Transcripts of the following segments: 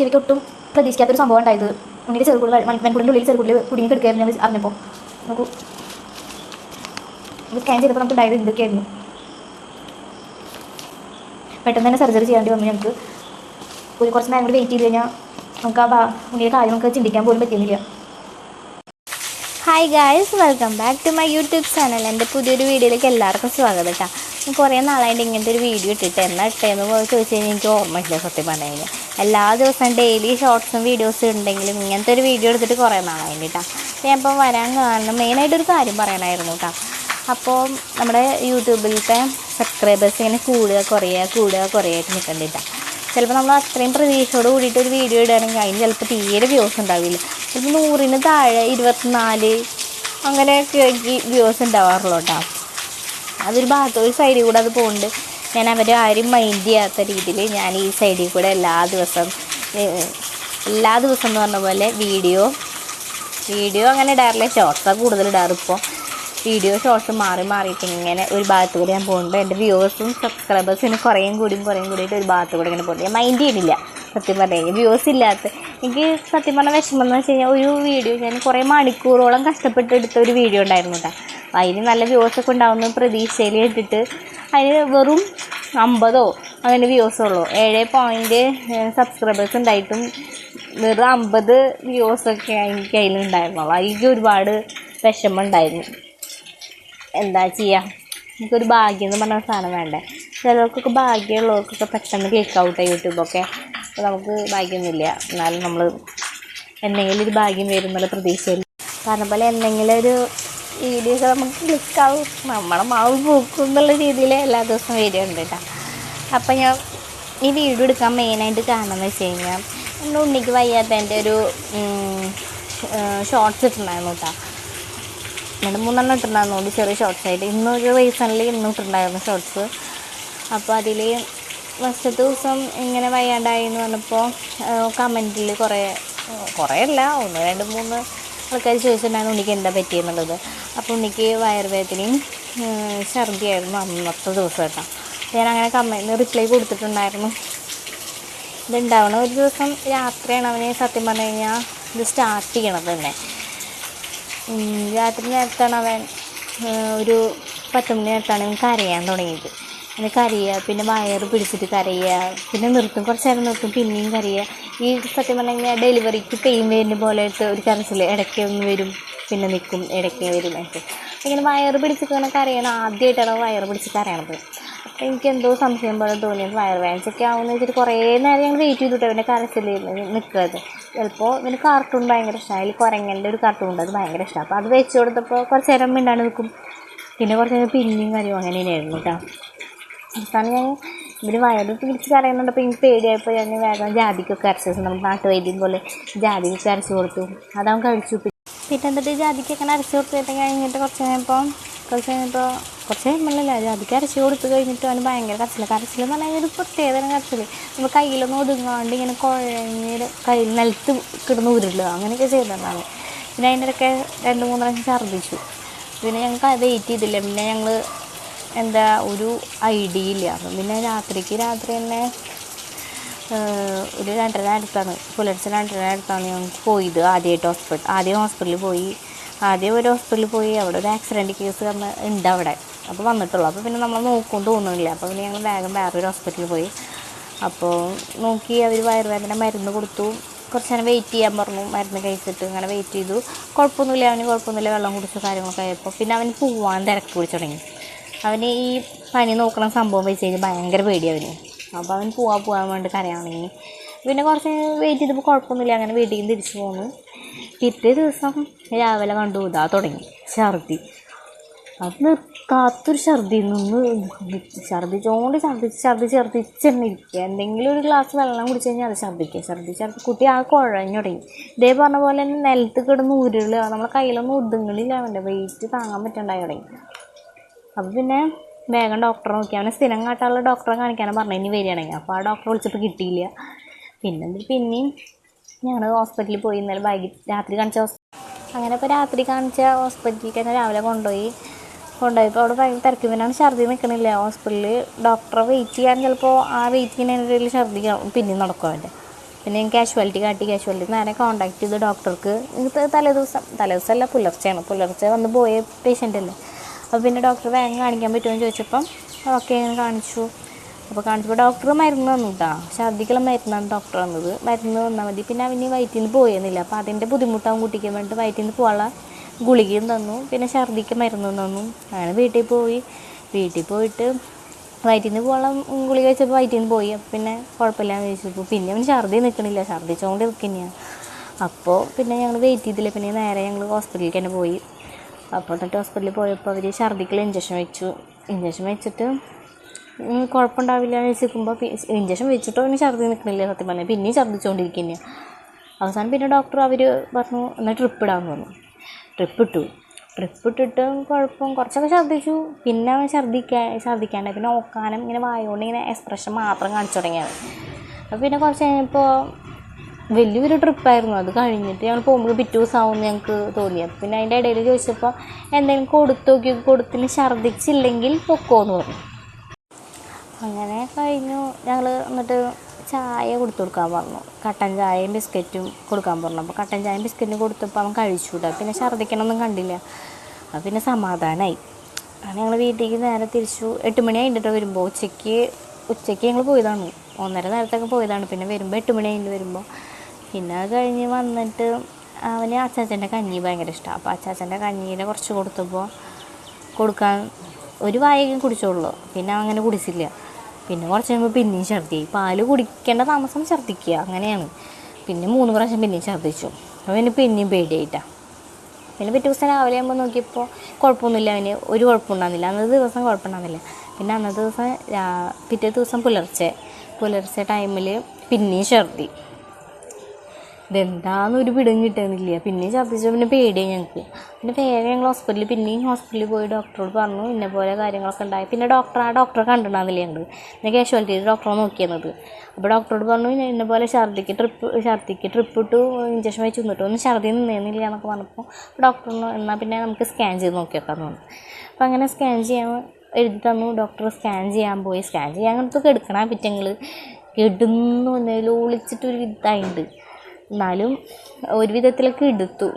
ചെവിക്ക് ഒട്ടും പ്രതീക്ഷിക്കാത്തൊരു സംഭവം ഉണ്ടായത്. ഉണ്ണിയുടെ ചെറുകുള്ള വെൺകുടിന്റെ ഉള്ളിൽ ചെറുകുള്ളിൽ കുടുങ്ങി കിടക്കുകയായിരുന്നു ഞാൻ അറിഞ്ഞപ്പോൾ. നോക്കൂ. സ്കാൻ ചെയ്തപ്പോൾ നമുക്ക് ഉണ്ടായത് എന്തൊക്കെയായിരുന്നു? പെട്ടെന്ന് തന്നെ സർജറി ചെയ്യേണ്ടി വന്നു ഞങ്ങൾക്ക്. ഒരു കുറച്ച് നേരം കൂടി വെയിറ്റ് ചെയ്ത് കഴിഞ്ഞാൽ നമുക്ക് ആ ബാ ഉണ്ണിയുടെ കാര്യം നമുക്ക് ചിന്തിക്കാൻ പോലും പറ്റുന്നില്ല hi guys welcome back to my YouTube channel എന്റെ പുതിയൊരു വീഡിയോയിലേക്ക് എല്ലാവർക്കും സ്വാഗതം കേട്ടോ കുറേ നാളായിട്ട് ഇങ്ങനത്തെ ഒരു വീഡിയോ ഇട്ടിട്ട് എന്നാ ഇട്ടേന്ന് ചോദിച്ചു കഴിഞ്ഞാൽ എനിക്ക് ഓർമ്മയില്ല സത്യം പറഞ്ഞു കഴിഞ്ഞാൽ എല്ലാ ദിവസവും ഡെയിലി ഷോർട്സും വീഡിയോസും ഉണ്ടെങ്കിലും ഇങ്ങനത്തെ ഒരു വീഡിയോ എടുത്തിട്ട് കുറേ നാളായിട്ട് കേട്ടോ ഞാൻ ഇപ്പം വരാൻ കാരണം മെയിനായിട്ടൊരു കാര്യം പറയാനായിരുന്നു കേട്ടോ അപ്പോൾ നമ്മുടെ യൂട്യൂബിലത്തെ സബ്സ്ക്രൈബേഴ്സ് ഇങ്ങനെ കൂടുക കുറയുക കൂടുക കുറയായിട്ട് നിൽക്കണ്ടിട്ടാ ചിലപ്പോൾ നമ്മൾ അത്രയും പ്രതീക്ഷയോട് കൂടിയിട്ട് ഒരു വീഡിയോ ഇടുകയാണെങ്കിൽ അതിന് ചിലപ്പോൾ തീരെ വ്യൂസ് ഉണ്ടാവില്ല. ചിലപ്പോൾ നൂറിന് താഴെ ഇരുപത്തിനാല് അങ്ങനെയൊക്കെ വ്യൂസ് ഉണ്ടാവാറുള്ളൂ കേട്ടോ അതൊരു ഭാഗത്ത് ഒരു സൈഡിൽ കൂടെ അത് പോകുന്നുണ്ട് ഞാൻ അവരെ ആരും മൈൻഡ് ചെയ്യാത്ത രീതിയിൽ ഞാൻ ഈ സൈഡിൽ കൂടെ എല്ലാ ദിവസം എല്ലാ ദിവസം എന്ന് പറഞ്ഞ പോലെ വീഡിയോ വീഡിയോ അങ്ങനെ ഇടാറില്ല. ഷോർട്സാണ് കൂടുതൽ ഇടാറ് ഇപ്പോൾ വീഡിയോ ഷോർട്സ് മാറി മാറിയിട്ട് ഇങ്ങനെ ഒരു ഭാഗത്ത് കൂടി ഞാൻ പോകുന്നുണ്ട് എന്റെ വ്യൂവേഴ്സും സബ്സ്ക്രൈബേഴ്സിന് കുറേയും കൂടിയും കുറേയും കൂടിയിട്ട് ഒരു ഭാഗത്ത് കൂടി ഇങ്ങനെ പോകുന്നത് ഞാൻ മൈൻഡ് ചെയ്യുന്നില്ല സത്യം പറഞ്ഞു. വ്യൂസ് ഇല്ലാത്ത എനിക്ക് സത്യം പറഞ്ഞ വിഷമം എന്ന് വെച്ച് കഴിഞ്ഞാൽ ഒരു വീഡിയോ ഞാൻ കുറേ മണിക്കൂറോളം കഷ്ടപ്പെട്ട് എടുത്ത ഒരു വീഡിയോ ഉണ്ടായിരുന്നു കേട്ടോ അതിന് നല്ല വ്യൂസ് ഒക്കെ ഉണ്ടാവുന്ന പ്രതീക്ഷയിൽ ഇട്ടിട്ട് അതിന് വെറും അമ്പതോ അങ്ങനെ വ്യൂസേ ഉള്ളൂ. ഏഴ് പോയിന്റ് സബ്സ്ക്രൈബേഴ്സ് ഉണ്ടായിട്ടും വെറും അമ്പത് വ്യൂസൊക്കെ എനിക്ക് അതിലുണ്ടായിരുന്നുള്ളൂ അതിലേക്ക് ഒരുപാട് വിഷമം ഉണ്ടായിരുന്നു. എന്താ ചെയ്യുക നമുക്കൊരു ഭാഗ്യം എന്ന് പറഞ്ഞ സാധനം വേണ്ടേ? ചിലർക്കൊക്കെ ഭാഗ്യമുള്ളവർക്കൊക്കെ പെട്ടെന്ന് ക്ലിക്ക് യൂട്യൂബൊക്കെ അപ്പോൾ നമുക്ക് ഭാഗ്യമൊന്നുമില്ല. എന്നാലും നമ്മൾ എന്തെങ്കിലും ഒരു ഭാഗ്യം വരും എന്നുള്ള പ്രതീക്ഷയില്ല പറഞ്ഞ പോലെ എന്തെങ്കിലും ഒരു വീഡിയോ നമുക്ക് ക്ലിക്കാവും നമ്മളെ മാവ് പൂക്കും എന്നുള്ള രീതിയിൽ എല്ലാ ദിവസവും വീഡിയോ ഉണ്ട് കേട്ടോ അപ്പം ഞാൻ ഈ വീഡിയോ എടുക്കാൻ മെയിനായിട്ട് കാരണം എന്ന് വെച്ച് കഴിഞ്ഞാൽ നമ്മുടെ ഉണ്ണിക്ക് വയ്യാത്തതിന്റെ ഒരു ഷോർട്ട്സ് ഇട്ടുണ്ടായിരുന്നു കേട്ടോ രണ്ട് മൂന്നെണ്ണം ഇട്ടിട്ടുണ്ടായിരുന്നു. ചെറിയ ഷോർട്സ് ആയിട്ട്. ഇന്നൊരു റീസണിൽ ഇന്നും ഇട്ടിട്ടുണ്ടായിരുന്നു ഷോർട്സ് അപ്പോൾ അതിൽ ഫസ്റ്റത്തെ ദിവസം ഇങ്ങനെ വയ്യാണ്ടായി എന്ന് പറഞ്ഞപ്പോൾ കമന്റിൽ കുറേ കുറേ അല്ല ഒന്ന് രണ്ട് മൂന്ന് ആൾക്കാർ ചോദിച്ചിട്ടുണ്ടായിരുന്നു ഉണ്ണിക്ക് എന്താ പറ്റിയെന്നുള്ളത്. അപ്പോൾ ഉണ്ണിക്ക് വയറുവേദനയും ഛർദിയായിരുന്നു അന്നത്തെ ദിവസം കേട്ടോ. ഞാൻ അങ്ങനെ കമന്റിന് റിപ്ലൈ കൊടുത്തിട്ടുണ്ടായിരുന്നു. ഇതുണ്ടാവണ ഒരു ദിവസം രാത്രിയാണ് അവന് സത്യം പറഞ്ഞു കഴിഞ്ഞാൽ ഇത് സ്റ്റാർട്ട് ചെയ്യണത് തന്നെ. രാത്രി നേരത്താണ് അവൻ ഒരു പത്ത് മണി നേരത്താണ് അവൻ കരയാൻ തുടങ്ങിയത്. അങ്ങനെ കരയുക പിന്നെ വയറ് പിടിച്ചിട്ട് കരയുക പിന്നെ നിർത്തും. കുറച്ച് നേരം നിർത്തും പിന്നെയും കരയുക. ഈ സത്യം പറഞ്ഞു കഴിഞ്ഞാൽ ഡെലിവറിക്ക് പെയിൻ വരുന്ന പോലത്തെ ഒരു കരച്ചിൽ ഇടയ്ക്ക് ഒന്ന് വരും പിന്നെ നിൽക്കും ഇടയ്ക്ക് വരും എനിക്ക് ഇങ്ങനെ വയറ് പിടിച്ചിട്ട് ഇങ്ങനെ കരയണം ആദ്യമായിട്ടാണ് വയറ് പിടിച്ച് കരയണത്. അപ്പോൾ എനിക്ക് എന്തോ സംശയം പോലെ വയർ വാങ്ങിച്ചൊക്കെ ആവുമെന്ന് വെച്ചിട്ട് കുറേ നേരം ഞങ്ങൾ വെയിറ്റ് ചെയ്തിട്ട്. അവന്റെ കരച്ചിൽ നിൽക്കുന്നത് ചിലപ്പോൾ ഇവന് കാർട്ടൂൺ ഭയങ്കര ഇഷ്ടമാണ് അതിൽ കുരങ്ങന്റെ ഒരു കാർട്ടൂൺ ഉണ്ട്. അത് ഭയങ്കര ഇഷ്ടമാണ് അപ്പോൾ അത് വെച്ച് കൊടുത്തപ്പോൾ കുറച്ച് നേരം മിണ്ടാണ്ട് നിൽക്കും പിന്നെ കുറച്ച് നേരം പിന്നെയും കരയും. അങ്ങനെ തന്നെയായിരുന്നു കേട്ടോ അവസാനം ഞാൻ ഇവർ വയറ് പിടിച്ച് കരയുന്നുണ്ടപ്പോൾ എനിക്ക് പേടിയായപ്പോൾ ഞാൻ വേഗം ജാതിക്കൊക്കെ അരച്ചു നമ്മുടെ നാട്ടുവൈദ്യം പോലെ ജാതിക്കൊക്കെ അരച്ചു കൊടുത്തു. അതവൻ കഴിച്ചു. പിന്നെ എന്നിട്ട് ജാതിക്കൊക്കെ അരച്ചു കൊടുത്തിട്ട് കഴിഞ്ഞിട്ട് കുറച്ച് കഴിഞ്ഞപ്പോൾ കുറച്ച് കഴിഞ്ഞപ്പോൾ കുറച്ച് കഴിയുമ്പോഴല്ല ജാതിക്ക് അരച്ചു കൊടുത്തു കഴിഞ്ഞിട്ട് അവന് ഭയങ്കര കരച്ചിൽ കരച്ചിൽ എന്ന് പറഞ്ഞാൽ ഒരു പ്രത്യേകതരം കരച്ചിൽ നമ്മൾ കയ്യിലൊന്നും ഒതുങ്ങാണ്ട് ഇങ്ങനെ കുഴഞ്ഞ് കയ്യിൽ നിലത്ത് കിടന്ന് ഉരുളുക. അങ്ങനെയൊക്കെ ചെയ്തതാണ്. പിന്നെ അതിന്റെ ഇടയ്ക്ക് രണ്ട് മൂന്ന് പ്രാവശ്യം ഛർദ്ദിച്ചു. പിന്നെ ഞങ്ങൾക്ക് വെയിറ്റ് ചെയ്തില്ല. പിന്നെ ഞങ്ങൾ എന്താ ഒരു ഐഡിയ ഇല്ല. അപ്പം പിന്നെ രാത്രിക്ക് രാത്രി തന്നെ ഒരു രണ്ടര അടുത്താണ് പുലർച്ചെ രണ്ടര അടുത്താണ് ഞങ്ങൾക്ക് പോയത് ആദ്യമായിട്ട് ഹോസ്പിറ്റൽ ആദ്യം ഹോസ്പിറ്റലിൽ പോയി. ആദ്യം ഒരു ഹോസ്പിറ്റലിൽ പോയി. അവിടെ ഒരു ആക്സിഡന്റ് കേസ് വന്ന് ഉണ്ട് അവിടെ. അപ്പോൾ വന്നിട്ടുള്ളൂ. അപ്പോൾ പിന്നെ നമ്മൾ നോക്കും തോന്നുന്നില്ല. അപ്പോൾ പിന്നെ ഞങ്ങൾ വേഗം വേറൊരു ഹോസ്പിറ്റലിൽ പോയി. അപ്പോൾ നോക്കി അവർ വയറുവേദന മരുന്ന് കൊടുത്തു. കുറച്ച് നേരം വെയിറ്റ് ചെയ്യാൻ പറഞ്ഞു. മരുന്ന് കഴിച്ചിട്ട് അങ്ങനെ വെയിറ്റ് ചെയ്തു. കുഴപ്പമൊന്നുമില്ല. അവന് കുഴപ്പമൊന്നുമില്ല. വെള്ളം കുടിച്ചു കാര്യങ്ങളൊക്കെ ആയപ്പോൾ പിന്നെ അവന് പോവാൻ തിരക്ക് പിടിച്ച് തുടങ്ങി. അവന് ഈ പനി നോക്കണ സംഭവം വെച്ച് കഴിഞ്ഞാൽ ഭയങ്കര പേടി അവന്. അപ്പോൾ അവൻ പോവാൻ പോകാൻ വേണ്ടി കരയാൻ തുടങ്ങി പിന്നെ കുറച്ച് വെയിറ്റ് ചെയ്തപ്പോൾ കുഴപ്പമൊന്നുമില്ല. അങ്ങനെ വീട്ടിൽ നിന്ന് തിരിച്ചു പോന്നു. പിറ്റേ ദിവസം രാവിലെ കണ്ടു. ഇതാ തുടങ്ങി. ഛർദി അത് നിർത്താത്തൊരു ഛർദി നിന്ന് ഛർദിച്ചോണ്ട് ഛർദിച്ച് ഛർദിച്ച് ഛർദിച്ച് ഇരിക്കുക എന്തെങ്കിലും ഒരു ഗ്ലാസ് വെള്ളം കുടിച്ച് കഴിഞ്ഞാൽ അത് ഛർദിക്കുക. ഛർദിച്ച് ഛർദി കുട്ടി ആ കുഴഞ്ഞു തുടങ്ങി. ഇതേ പറഞ്ഞ പോലെ തന്നെ നിലത്ത് കിടന്ന് ഉരുളുക നമ്മളെ കയ്യിലൊന്നും ഒതുങ്ങണില്ല അവന്റെ വെയിറ്റ് താങ്ങാൻ പറ്റണ്ടായി തുടങ്ങി. അപ്പോൾ പിന്നെ വേഗം ഡോക്ടറെ നോക്കി. അവനെ സ്ഥിരം കാട്ടാനുള്ള ഡോക്ടറെ കാണിക്കാനാണ് പറഞ്ഞു. ഇനി വരികയാണെങ്കിൽ. അപ്പോൾ ആ ഡോക്ടറെ വിളിച്ചപ്പോൾ കിട്ടിയില്ല. പിന്നെ പിന്നെയും ഞങ്ങൾ ഹോസ്പിറ്റലിൽ പോയി. ഇന്നലെ വൈകിട്ട് രാത്രി കാണിച്ച അങ്ങനെ ഇപ്പോൾ രാത്രി കാണിച്ച ഹോസ്പിറ്റലിൽ തന്നെ രാവിലെ കൊണ്ടുപോയി. കൊണ്ടുപോയപ്പോൾ അവിടെ ഭയങ്കര തിരക്ക് പിന്നാണ് ഛർദി നിൽക്കണില്ല ഹോസ്പിറ്റലിൽ ഡോക്ടറെ വെയിറ്റ് ചെയ്യാൻ ചിലപ്പോൾ ആ വെയിറ്റ് ചെയ്യുന്നതിനിടയിൽ ഛർദി പിന്നെ നടക്കും അവന്റെ പിന്നെ ഞാൻ കാഷ്വാലിറ്റി കാട്ടി. കാഷ്വാലിറ്റി നേരെ കോൺടാക്ട് ചെയ്ത് ഡോക്ടർക്ക്. തലേദിവസം തലേ ദിവസം തലേ ദിവസമല്ല പുലർച്ചെയാണ്. പുലർച്ചെ വന്ന് പോയ പേഷ്യന്റ് അല്ലേ. അപ്പോൾ പിന്നെ ഡോക്ടർ വേഗം കാണിക്കാൻ പറ്റുമെന്ന് ചോദിച്ചപ്പം ഓക്കെ കാണിച്ചു. അപ്പോൾ കാണിച്ചപ്പോൾ ഡോക്ടർ മരുന്ന് തന്നു കേട്ടോ ഛർദിക്കുള്ള മരുന്നാണ് ഡോക്ടർ തന്നത്. മരുന്ന് തന്നാൽ മതി. പിന്നെ അവന് വയറ്റിൽ നിന്ന് പോയെന്നില്ല അപ്പോൾ അതിന്റെ ബുദ്ധിമുട്ടാവും കുട്ടിക്ക് വേണ്ടിയിട്ട് വയറ്റിൽ നിന്ന് പോകാനുള്ള ഗുളികയും തന്നു. പിന്നെ ഛർദിക്ക് മരുന്നും തന്നു. അങ്ങനെ വീട്ടിൽ പോയി. വീട്ടിൽ പോയിട്ട് വയറ്റിൽ നിന്ന് പോകണം ഗുളിക വെച്ചപ്പോൾ വയറ്റിൽ നിന്ന് പോയി. പിന്നെ കുഴപ്പമില്ലാന്ന് ചോദിച്ചപ്പോൾ പിന്നെ അവന് ഛർദി നിൽക്കണില്ല. ഛർദിച്ചുകൊണ്ട് നിൽക്കുന്നതാണ് അപ്പോൾ പിന്നെ ഞങ്ങൾ വെയിറ്റ് ചെയ്തില്ല. പിന്നെ നേരെ ഞങ്ങൾ ഹോസ്പിറ്റലിലേക്ക് തന്നെ പോയി. അപ്പോൾ എന്നിട്ട് ഹോസ്പിറ്റലിൽ പോയപ്പോൾ അവർ ഛർദിക്കുള്ള ഇഞ്ചക്ഷൻ വെച്ചു. ഇഞ്ചക്ഷൻ വെച്ചിട്ട് കുഴപ്പമുണ്ടാവില്ല എന്ന് വെച്ചിരിക്കുമ്പോൾ ഇഞ്ചക്ഷൻ വെച്ചിട്ടോ അവന് ഛർദി നിൽക്കണില്ല സത്യം പറഞ്ഞാൽ. പിന്നെയും ഛർദിച്ചുകൊണ്ടിരിക്കുന്നതാണ് അവസാനം പിന്നെ ഡോക്ടർ അവർ പറഞ്ഞു എന്നാൽ ട്രിപ്പ് ഇടാമെന്ന് പറഞ്ഞു. ട്രിപ്പ് ഇട്ടു ട്രിപ്പ് ഇട്ടിട്ട് കുഴപ്പം കുറച്ചൊക്കെ ഛർദ്ദിച്ചു. പിന്നെ ഛർദ്ദിക്കാൻ ഛർദ്ദിക്കാണ്ട് പിന്നെ ഓക്കാനം ഇങ്ങനെ വായോണ്ട് ഇങ്ങനെ എക്സ്പ്രഷൻ മാത്രം കാണിച്ചു തുടങ്ങിയത് അപ്പോൾ പിന്നെ കുറച്ച് കഴിഞ്ഞപ്പോൾ വലിയൊരു ട്രിപ്പായിരുന്നു അത് കഴിഞ്ഞിട്ട് ഞങ്ങൾ പോകുമ്പോൾ പിറ്റേ ദിവസമാവും ഞങ്ങൾക്ക് തോന്നിയത് പിന്നെ അതിന്റെ ഇടയിൽ ചോദിച്ചപ്പോൾ എന്തെങ്കിലും കൊടുത്തു നോക്കി കൊടുത്തിന് ഛർദ്ദിച്ചില്ലെങ്കിൽ പൊക്കോന്ന് പറഞ്ഞു. അങ്ങനെ കഴിഞ്ഞു. ഞങ്ങൾ എന്നിട്ട് ചായ കൊടുത്തു കൊടുക്കാൻ പറഞ്ഞു. കട്ടൻ ചായയും ബിസ്ക്കറ്റും കൊടുക്കാൻ പറഞ്ഞു. അപ്പോൾ കട്ടൻ ചായയും ബിസ്ക്കറ്റും കൊടുത്തപ്പോൾ അവൻ കഴിച്ചുകൂടാ. പിന്നെ ഛർദ്ദിക്കണമൊന്നും കണ്ടില്ല. അപ്പോൾ പിന്നെ സമാധാനമായി അങ്ങനെ ഞങ്ങൾ വീട്ടിലേക്ക് നേരെ തിരിച്ചു. എട്ട് മണി കഴിഞ്ഞിട്ട് വരുമ്പോൾ ഉച്ചയ്ക്ക് ഉച്ചയ്ക്ക് ഞങ്ങൾ പോയതാണ്. ഒന്നര നേരത്തൊക്കെ പോയതാണ്. പിന്നെ വരുമ്പോൾ എട്ട് മണി കഴിഞ്ഞിട്ട് വരുമ്പോൾ പിന്നെ അത് കഴിഞ്ഞ് വന്നിട്ട് അവന് അച്ചാച്ചന്റെ കഞ്ഞി ഭയങ്കര ഇഷ്ടമാണ് അപ്പോൾ അച്ചാച്ചന്റെ കഞ്ഞീനെ കുറച്ച് കൊടുത്തപ്പോൾ കൊടുക്കാൻ ഒരു വായകം കുടിച്ചോളൂ പിന്നെ അങ്ങനെ കുടിച്ചില്ല. പിന്നെ കുറച്ച് കഴിയുമ്പോൾ പിന്നെയും ഛർദ്ദി. പാൽ കുടിക്കേണ്ട താമസം ഛർദ്ദിക്കുക. അങ്ങനെയാണ്. പിന്നെ മൂന്ന് പ്രാവശ്യം പിന്നെയും ഛർദ്ദിച്ചു. അപ്പോൾ പിന്നെ പിന്നെയും പേടിയായിട്ടാണ് പിന്നെ പിറ്റേ ദിവസം രാവിലെ ആകുമ്പോൾ നോക്കിയപ്പോൾ കുഴപ്പമൊന്നുമില്ല. അവന് ഒരു കുഴപ്പമുണ്ടാകുന്നില്ല അന്നത്തെ ദിവസം കുഴപ്പമുണ്ടാകുന്നില്ല പിന്നെ അന്നത്തെ ദിവസം പിറ്റേ ദിവസം പുലർച്ചെ. പുലർച്ചെ ടൈമിൽ പിന്നെയും ഛർദി ഇതെന്താന്ന് ഒരു പിടും കിട്ടുന്നില്ല. പിന്നെയും ഛർദ്ദിച്ചു പിന്നെ പേടിയായി ഞങ്ങൾക്ക് പിന്നെ വേഗം ഞങ്ങൾ ഹോസ്പിറ്റലിൽ പിന്നെയും ഹോസ്പിറ്റലിൽ പോയി ഡോക്ടറോട് പറഞ്ഞു ഇന്ന പോലെ കാര്യങ്ങളൊക്കെ ഉണ്ടായി. പിന്നെ ഡോക്ടർ ആ ഡോക്ടറെ കണ്ടിട്ടുണ്ടാകുന്നില്ല ഞങ്ങൾ പിന്നെ കാഷ്വാലിറ്റി ഡോക്ടറെ നോക്കിയത് അപ്പോൾ ഡോക്ടറോട് പറഞ്ഞു ഞാൻ ഇന്ന പോലെ ഛർദിക്ക് ട്രിപ്പ് ഛർദിക്ക് ട്രിപ്പ് ഇട്ടു ഇഞ്ചക്ഷൻ വെച്ച് നിന്നിട്ടു ഒന്നും ഛർദി നിന്നേന്നില്ല എന്നൊക്കെ പറഞ്ഞപ്പോൾ ഡോക്ടർ എന്നാൽ പിന്നെ നമുക്ക് സ്കാൻ ചെയ്ത് നോക്കിയേക്കാന്ന് പറഞ്ഞു. അപ്പോൾ അങ്ങനെ സ്കാൻ ചെയ്യാൻ എഴുതി തന്നു. ഡോക്ടർ സ്കാൻ ചെയ്യാൻ പോയി. സ്കാൻ ചെയ്യാൻ അങ്ങനത്തെ എടുക്കണം പിറ്റങ്ങൾ കെടുന്നു എന്നതിൽ ഒളിച്ചിട്ടൊരു വിധായിട്ടുണ്ട് എന്നാലും ഒരു വിധത്തിലൊക്കെ എടുത്തു.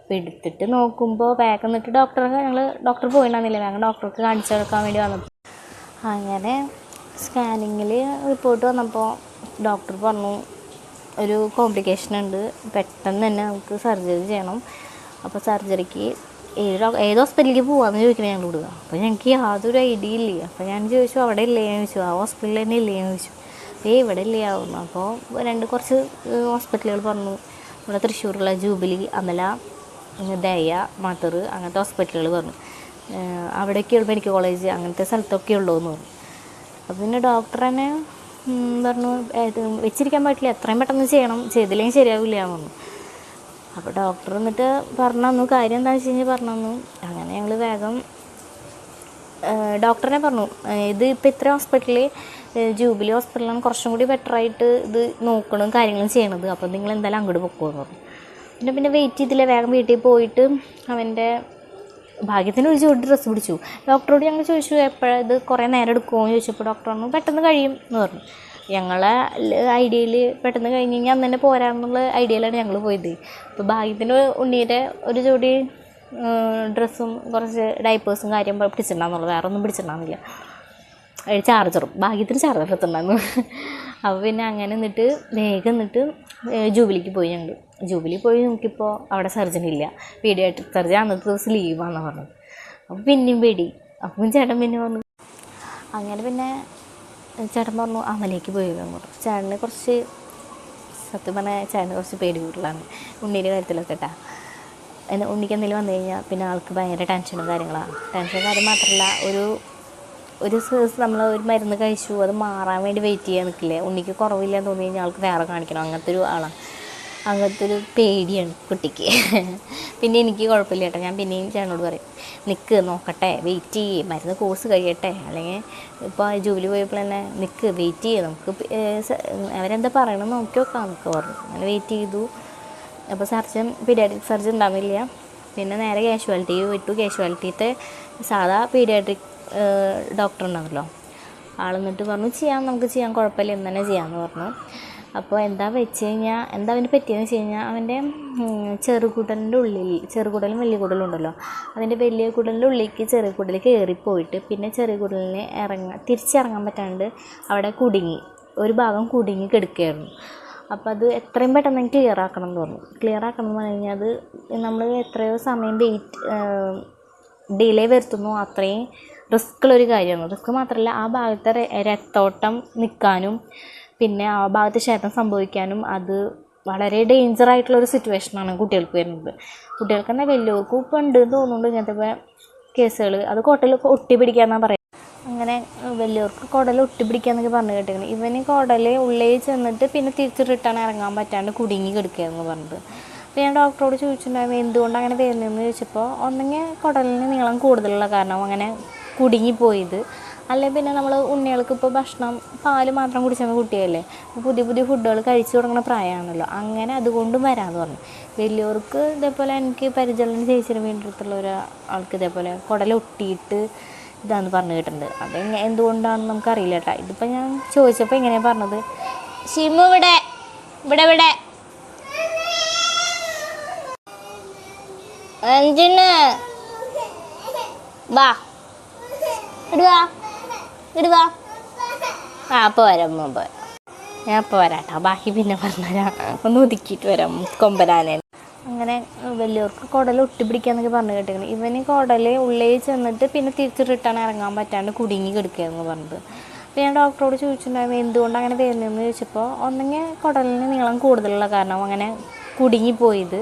അപ്പോൾ എടുത്തിട്ട് നോക്കുമ്പോൾ ബാഗ് എന്നിട്ട് ഡോക്ടർക്ക് ഞങ്ങൾ ഡോക്ടർ പോയിണ്ടായിരുന്നില്ല? ഞങ്ങൾ ഡോക്ടർക്ക് കാണിച്ചു കൊടുക്കാൻ വേണ്ടി വന്നപ്പോൾ അങ്ങനെ സ്കാനിങ്ങിൽ റിപ്പോർട്ട് വന്നപ്പോൾ ഡോക്ടർ പറഞ്ഞു ഒരു കോംപ്ലിക്കേഷൻ ഉണ്ട്. പെട്ടെന്ന് തന്നെ നമുക്ക് സർജറി ചെയ്യണം. അപ്പോൾ സർജറിക്ക് ഏത് ഏത് ഹോസ്പിറ്റലിലേക്ക് പോകാമെന്ന് ചോദിക്കുന്നത് ഞങ്ങൾ അപ്പോൾ ഞങ്ങൾക്ക് യാതൊരു ഐഡിയ ഇല്ല. അപ്പോൾ ഞാൻ ചോദിച്ചു അവിടെ ഇല്ലേ? എന്ന് ചോദിച്ചു. ആ ഹോസ്പിറ്റലിൽ തന്നെ ഇല്ലേ? എന്ന് ചോദിച്ചു. ഏ ഇവിടെ ഇല്ലേ ആവുന്നു അപ്പോൾ രണ്ട് കുറച്ച് ഹോസ്പിറ്റലുകൾ പറഞ്ഞു. നമ്മുടെ തൃശ്ശൂരുള്ള ജൂബിലി അമല ദയ മാത്തർ അങ്ങനത്തെ ഹോസ്പിറ്റലുകൾ പറഞ്ഞു. ഏഹ് അവിടേക്കുള്ള മെഡിക്കൽ കോളേജ് അങ്ങനത്തെ സ്ഥലത്തൊക്കെ ഉള്ളൂ എന്ന് പറഞ്ഞു. അപ്പോൾ പിന്നെ ഡോക്ടർ തന്നെ പറഞ്ഞു വെച്ചിരിക്കാൻ പറ്റില്ല. എത്രയും പെട്ടെന്ന് ചെയ്യണം. ചെയ്തില്ലെങ്കിൽ ശരിയാവില്ല എന്ന് പറഞ്ഞു. അപ്പോൾ ഡോക്ടർ എന്നിട്ട് പറഞ്ഞു തന്നു. കാര്യം എന്താണെന്ന് വെച്ച് കഴിഞ്ഞാൽ പറഞ്ഞു തന്നു. അങ്ങനെ ഞങ്ങൾ വേഗം ഡോക്ടറിനെ പറഞ്ഞു. ഇത് ഇപ്പോൾ ഇത്ര ഹോസ്പിറ്റലിൽ ജൂബിലി ഹോസ്പിറ്റലാണ് കുറച്ചും കൂടി ബെറ്ററായിട്ട് ഇത് നോക്കണം കാര്യങ്ങളും ചെയ്യണത്. അപ്പം നിങ്ങൾ എന്തായാലും അങ്ങോട്ട് പൊക്കോന്ന് പറഞ്ഞു. പിന്നെ പിന്നെ വെയിറ്റ് ചെയ്തില്ല. വേഗം വീട്ടിൽ പോയിട്ട് അവന്റെ ഭാഗ്യത്തിന് ഒരു ജോഡി ഡ്രസ്സ് പിടിച്ചു. ഡോക്ടറോട് ഞങ്ങൾ ചോദിച്ചു എപ്പോഴാണ് ഇത് കുറേ നേരം എടുക്കുമോ എന്ന് ചോദിച്ചപ്പോൾ ഡോക്ടർ പറഞ്ഞു പെട്ടെന്ന് കഴിയും എന്ന് പറഞ്ഞു. ഞങ്ങളെ ഐഡിയയിൽ പെട്ടെന്ന് കഴിഞ്ഞ് കഴിഞ്ഞാൽ അന്ന് തന്നെ പോരാന്നുള്ള ഐഡിയയിലാണ് ഞങ്ങൾ പോയത്. അപ്പോൾ ഭാഗ്യത്തിന് ഉണ്ണീന്റെ ഒരു ജോഡി ഡ്രസ്സും കുറച്ച് ഡൈപ്പേഴ്സും കാര്യം പിടിച്ചിട്ടുണ്ടാകുന്നുള്ളൂ വേറെ ഒന്നും പിടിച്ചിട്ടുണ്ടാകുന്നില്ല ചാർജറും ഭാഗ്യത്തിന് ചാർജർ എടുത്തുണ്ടായിരുന്നു അപ്പോൾ പിന്നെ അങ്ങനെ നിന്നിട്ട് വേഗം എന്നിട്ട് ജൂബിലിക്ക് പോയി ഞങ്ങൾ. ജൂബിലി പോയി നോക്കിയപ്പോൾ അവിടെ സർജൻ ഇല്ല. പീഡിയാട്രിക് സർജൻ അന്നത്തെ ദിവസം ലീവാണെന്ന് പറഞ്ഞത്. അപ്പോൾ പിന്നെയും പേടി. അപ്പം ചേട്ടൻ പിന്നെ പറഞ്ഞു അങ്ങനെ പിന്നെ ചേട്ടൻ പറഞ്ഞു അമലേക്ക് പോയി അങ്ങോട്ട് ചേട്ടന് കുറച്ച് സത്യം പറഞ്ഞാൽ ചേട്ടന് കുറച്ച് പേടി കൂടുതലാണ്. ഉണ്ണീന്റെ കാര്യത്തിലൊക്കെ കേട്ടാ എന്നാൽ ഉണ്ണിക്ക് എന്തെങ്കിലും വന്നു കഴിഞ്ഞാൽ പിന്നെ ആൾക്ക് ഭയങ്കര ടെൻഷനും കാര്യങ്ങളാണ് ടെൻഷൻ കാര്യം മാത്രമല്ല ഒരു ഒരു ദിവസം നമ്മൾ ഒരു മരുന്ന് കഴിച്ചു അത് മാറാൻ വേണ്ടി വെയിറ്റ് ചെയ്യാൻ നിൽക്കില്ലേ? ഉണ്ണിക്ക് കുറവില്ല എന്ന് തോന്നി കഴിഞ്ഞാൽ ആൾക്ക് വേറെ കാണിക്കണം. അങ്ങനത്തെ ഒരു ആളാണ് അങ്ങനത്തെ ഒരു പേടിയാണ് കുട്ടിക്ക്. പിന്നെ എനിക്ക് കുഴപ്പമില്ല കേട്ടോ. ഞാൻ പിന്നെയും ചേട്ടനോട് പറയും നിൽക്ക് നോക്കട്ടെ വെയിറ്റ് ചെയ്യ്. മരുന്ന് കോഴ്സ് കഴിയട്ടെ. അല്ലെങ്കിൽ ഇപ്പോൾ ജോലി പോയപ്പോൾ തന്നെ നിൽക്ക് വെയിറ്റ് ചെയ്യ്. നമുക്ക് അവരെന്താ പറയണമെന്ന് നോക്കി നോക്കാം നമുക്ക് പറഞ്ഞു. അങ്ങനെ വെയിറ്റ് ചെയ്തു. അപ്പോൾ സർജൻ പീഡിയാട്രിക് സർജൻ ഉണ്ടാവില്ല പിന്നെ നേരെ കാഷ്വാലിറ്റി വിട്ടു. കാഷ്വാലിറ്റിത്തെ സാധാ പീഡിയാട്രിക് ഡോക്ടർ ഉണ്ടാവല്ലോ ആൾ എന്നിട്ട് പറഞ്ഞു ചെയ്യാം നമുക്ക് ചെയ്യാം കുഴപ്പമില്ല ഇന്ന് തന്നെ ചെയ്യാമെന്ന് പറഞ്ഞു. അപ്പോൾ എന്താ വെച്ച് കഴിഞ്ഞാൽ എന്താ അവന് പറ്റിയെന്ന് വെച്ച് കഴിഞ്ഞാൽ അവന്റെ ചെറുകുടലിന്റെ ഉള്ളിൽ ചെറുകുടലും വലിയ കുടലും ഉണ്ടല്ലോ. അതിന്റെ വലിയ കുടലിന്റെ ഉള്ളിലേക്ക് ചെറിയ കുടൽ കയറിപ്പോയിട്ട് പിന്നെ ചെറിയ കുടലിന് ഇറങ്ങാൻ തിരിച്ചിറങ്ങാൻ പറ്റാണ്ട് അവിടെ കുടുങ്ങി ഒരു ഭാഗം കുടുങ്ങി കിടക്കുകയായിരുന്നു. അപ്പോൾ അത് എത്രയും പെട്ടെന്ന് ക്ലിയർ ആക്കണം എന്ന് പറഞ്ഞു. ക്ലിയർ ആക്കണം എന്ന് പറഞ്ഞു കഴിഞ്ഞാൽ അത് നമ്മൾ എത്രയോ സമയം വെയിറ്റ് ഡിലേ വരുത്തുന്നു. അത്രയും റിസ്ക്കുള്ളൊരു കാര്യമാണ്. റിസ്ക് മാത്രമല്ല ആ ഭാഗത്തെ രക്തോട്ടം നിൽക്കാനും പിന്നെ ആ ഭാഗത്ത് ക്ഷതം സംഭവിക്കാനും അത് വളരെ ഡേഞ്ചർ ആയിട്ടുള്ള ഒരു സിറ്റുവേഷനാണ് കുട്ടികൾക്ക് വരുന്നത്. കുട്ടികൾക്ക് തന്നെ വലിയവർക്കും ഇപ്പം ഉണ്ട് എന്ന് തോന്നുന്നുണ്ട് ഇങ്ങനത്തെ കേസുകൾ അത് കുടലൊക്കെ ഒട്ടി പിടിക്കാന്നാണ് പറയുന്നത് അങ്ങനെ വലിയവർക്ക് കുടൽ ഒട്ടി പിടിക്കാന്നൊക്കെ പറഞ്ഞു കേട്ടിരുന്നു ഇവന് കുടൽ ഉള്ളിൽ ചെന്നിട്ട് പിന്നെ തിരിച്ച് റിട്ടേൺ ഇറങ്ങാൻ പറ്റാണ്ട് കുടുങ്ങി കിടക്കുകയെന്ന് പറഞ്ഞത്. അപ്പോൾ ഞാൻ ഡോക്ടറോട് ചോദിച്ചിട്ടുണ്ടായിരുന്നു എന്തുകൊണ്ട് അങ്ങനെ വരുന്നതെന്ന് ചോദിച്ചപ്പോൾ ഒന്നെങ്കിൽ കുടലിന് നീളം കൂടുതലുള്ള കാരണം അങ്ങനെ കുടുങ്ങിപ്പോയത്. അല്ലെങ്കിൽ പിന്നെ നമ്മൾ ഉണ്ണികൾക്ക് ഇപ്പോൾ ഭക്ഷണം പാൽ മാത്രം കുടിച്ചാൽ കുട്ടിയല്ലേ പുതിയ പുതിയ ഫുഡുകൾ കഴിച്ചു തുടങ്ങുന്ന പ്രായമാണല്ലോ അങ്ങനെ അതുകൊണ്ടും വരാമെന്ന് പറഞ്ഞു. വലിയവർക്ക് ഇതേപോലെ എനിക്ക് പരിചരണം ചേച്ചിയുടെ വീണ്ടെടുത്തുള്ള ഒരു ആൾക്ക് ഇതേപോലെ കുടലൊട്ടിയിട്ട് ഇതാന്ന് പറഞ്ഞു കേട്ടിട്ടുണ്ട്. അത് എന്തുകൊണ്ടാണെന്ന് നമുക്കറിയില്ല കേട്ടോ. ഇതിപ്പോൾ ഞാൻ ചോദിച്ചപ്പോൾ എങ്ങനെയാണ് പറഞ്ഞത്. ഷിമു ഇവിടെ ഇവിടെ ഇവിടെ. അഞ്ചിന് വാ. ഇടുവാ. ഇടുവാ. ആ അപ്പോൾ വരാം മുമ്പ് ഞാൻ അപ്പോൾ വരാട്ടോ ബാക്കി പിന്നെ പറഞ്ഞുതരാം ഒന്ന് ഒതുക്കിയിട്ട് വരാം കൊമ്പനാനെ. അങ്ങനെ വലിയവർക്ക് കുടൽ ഒട്ടിപ്പിടിക്കാന്നൊക്കെ പറഞ്ഞു കേട്ടിരുന്നു ഇവന് കുടൽ ഉള്ളിൽ ചെന്നിട്ട് പിന്നെ തിരിച്ച് റിട്ടേൺ ഇറങ്ങാൻ പറ്റാണ്ട് കുടുങ്ങി കിടക്കുകയെന്ന് പറഞ്ഞത്. അപ്പോൾ ഞാൻ ഡോക്ടറോട് ചോദിച്ചിട്ടുണ്ടായിരുന്നു എന്തുകൊണ്ട് അങ്ങനെ വരുന്നതെന്ന്? ചോദിച്ചപ്പോൾ ഒന്നെങ്കിൽ കുടലിന് നീളം കൂടുതലുള്ള കാരണം അങ്ങനെ കുടുങ്ങിപ്പോയത്.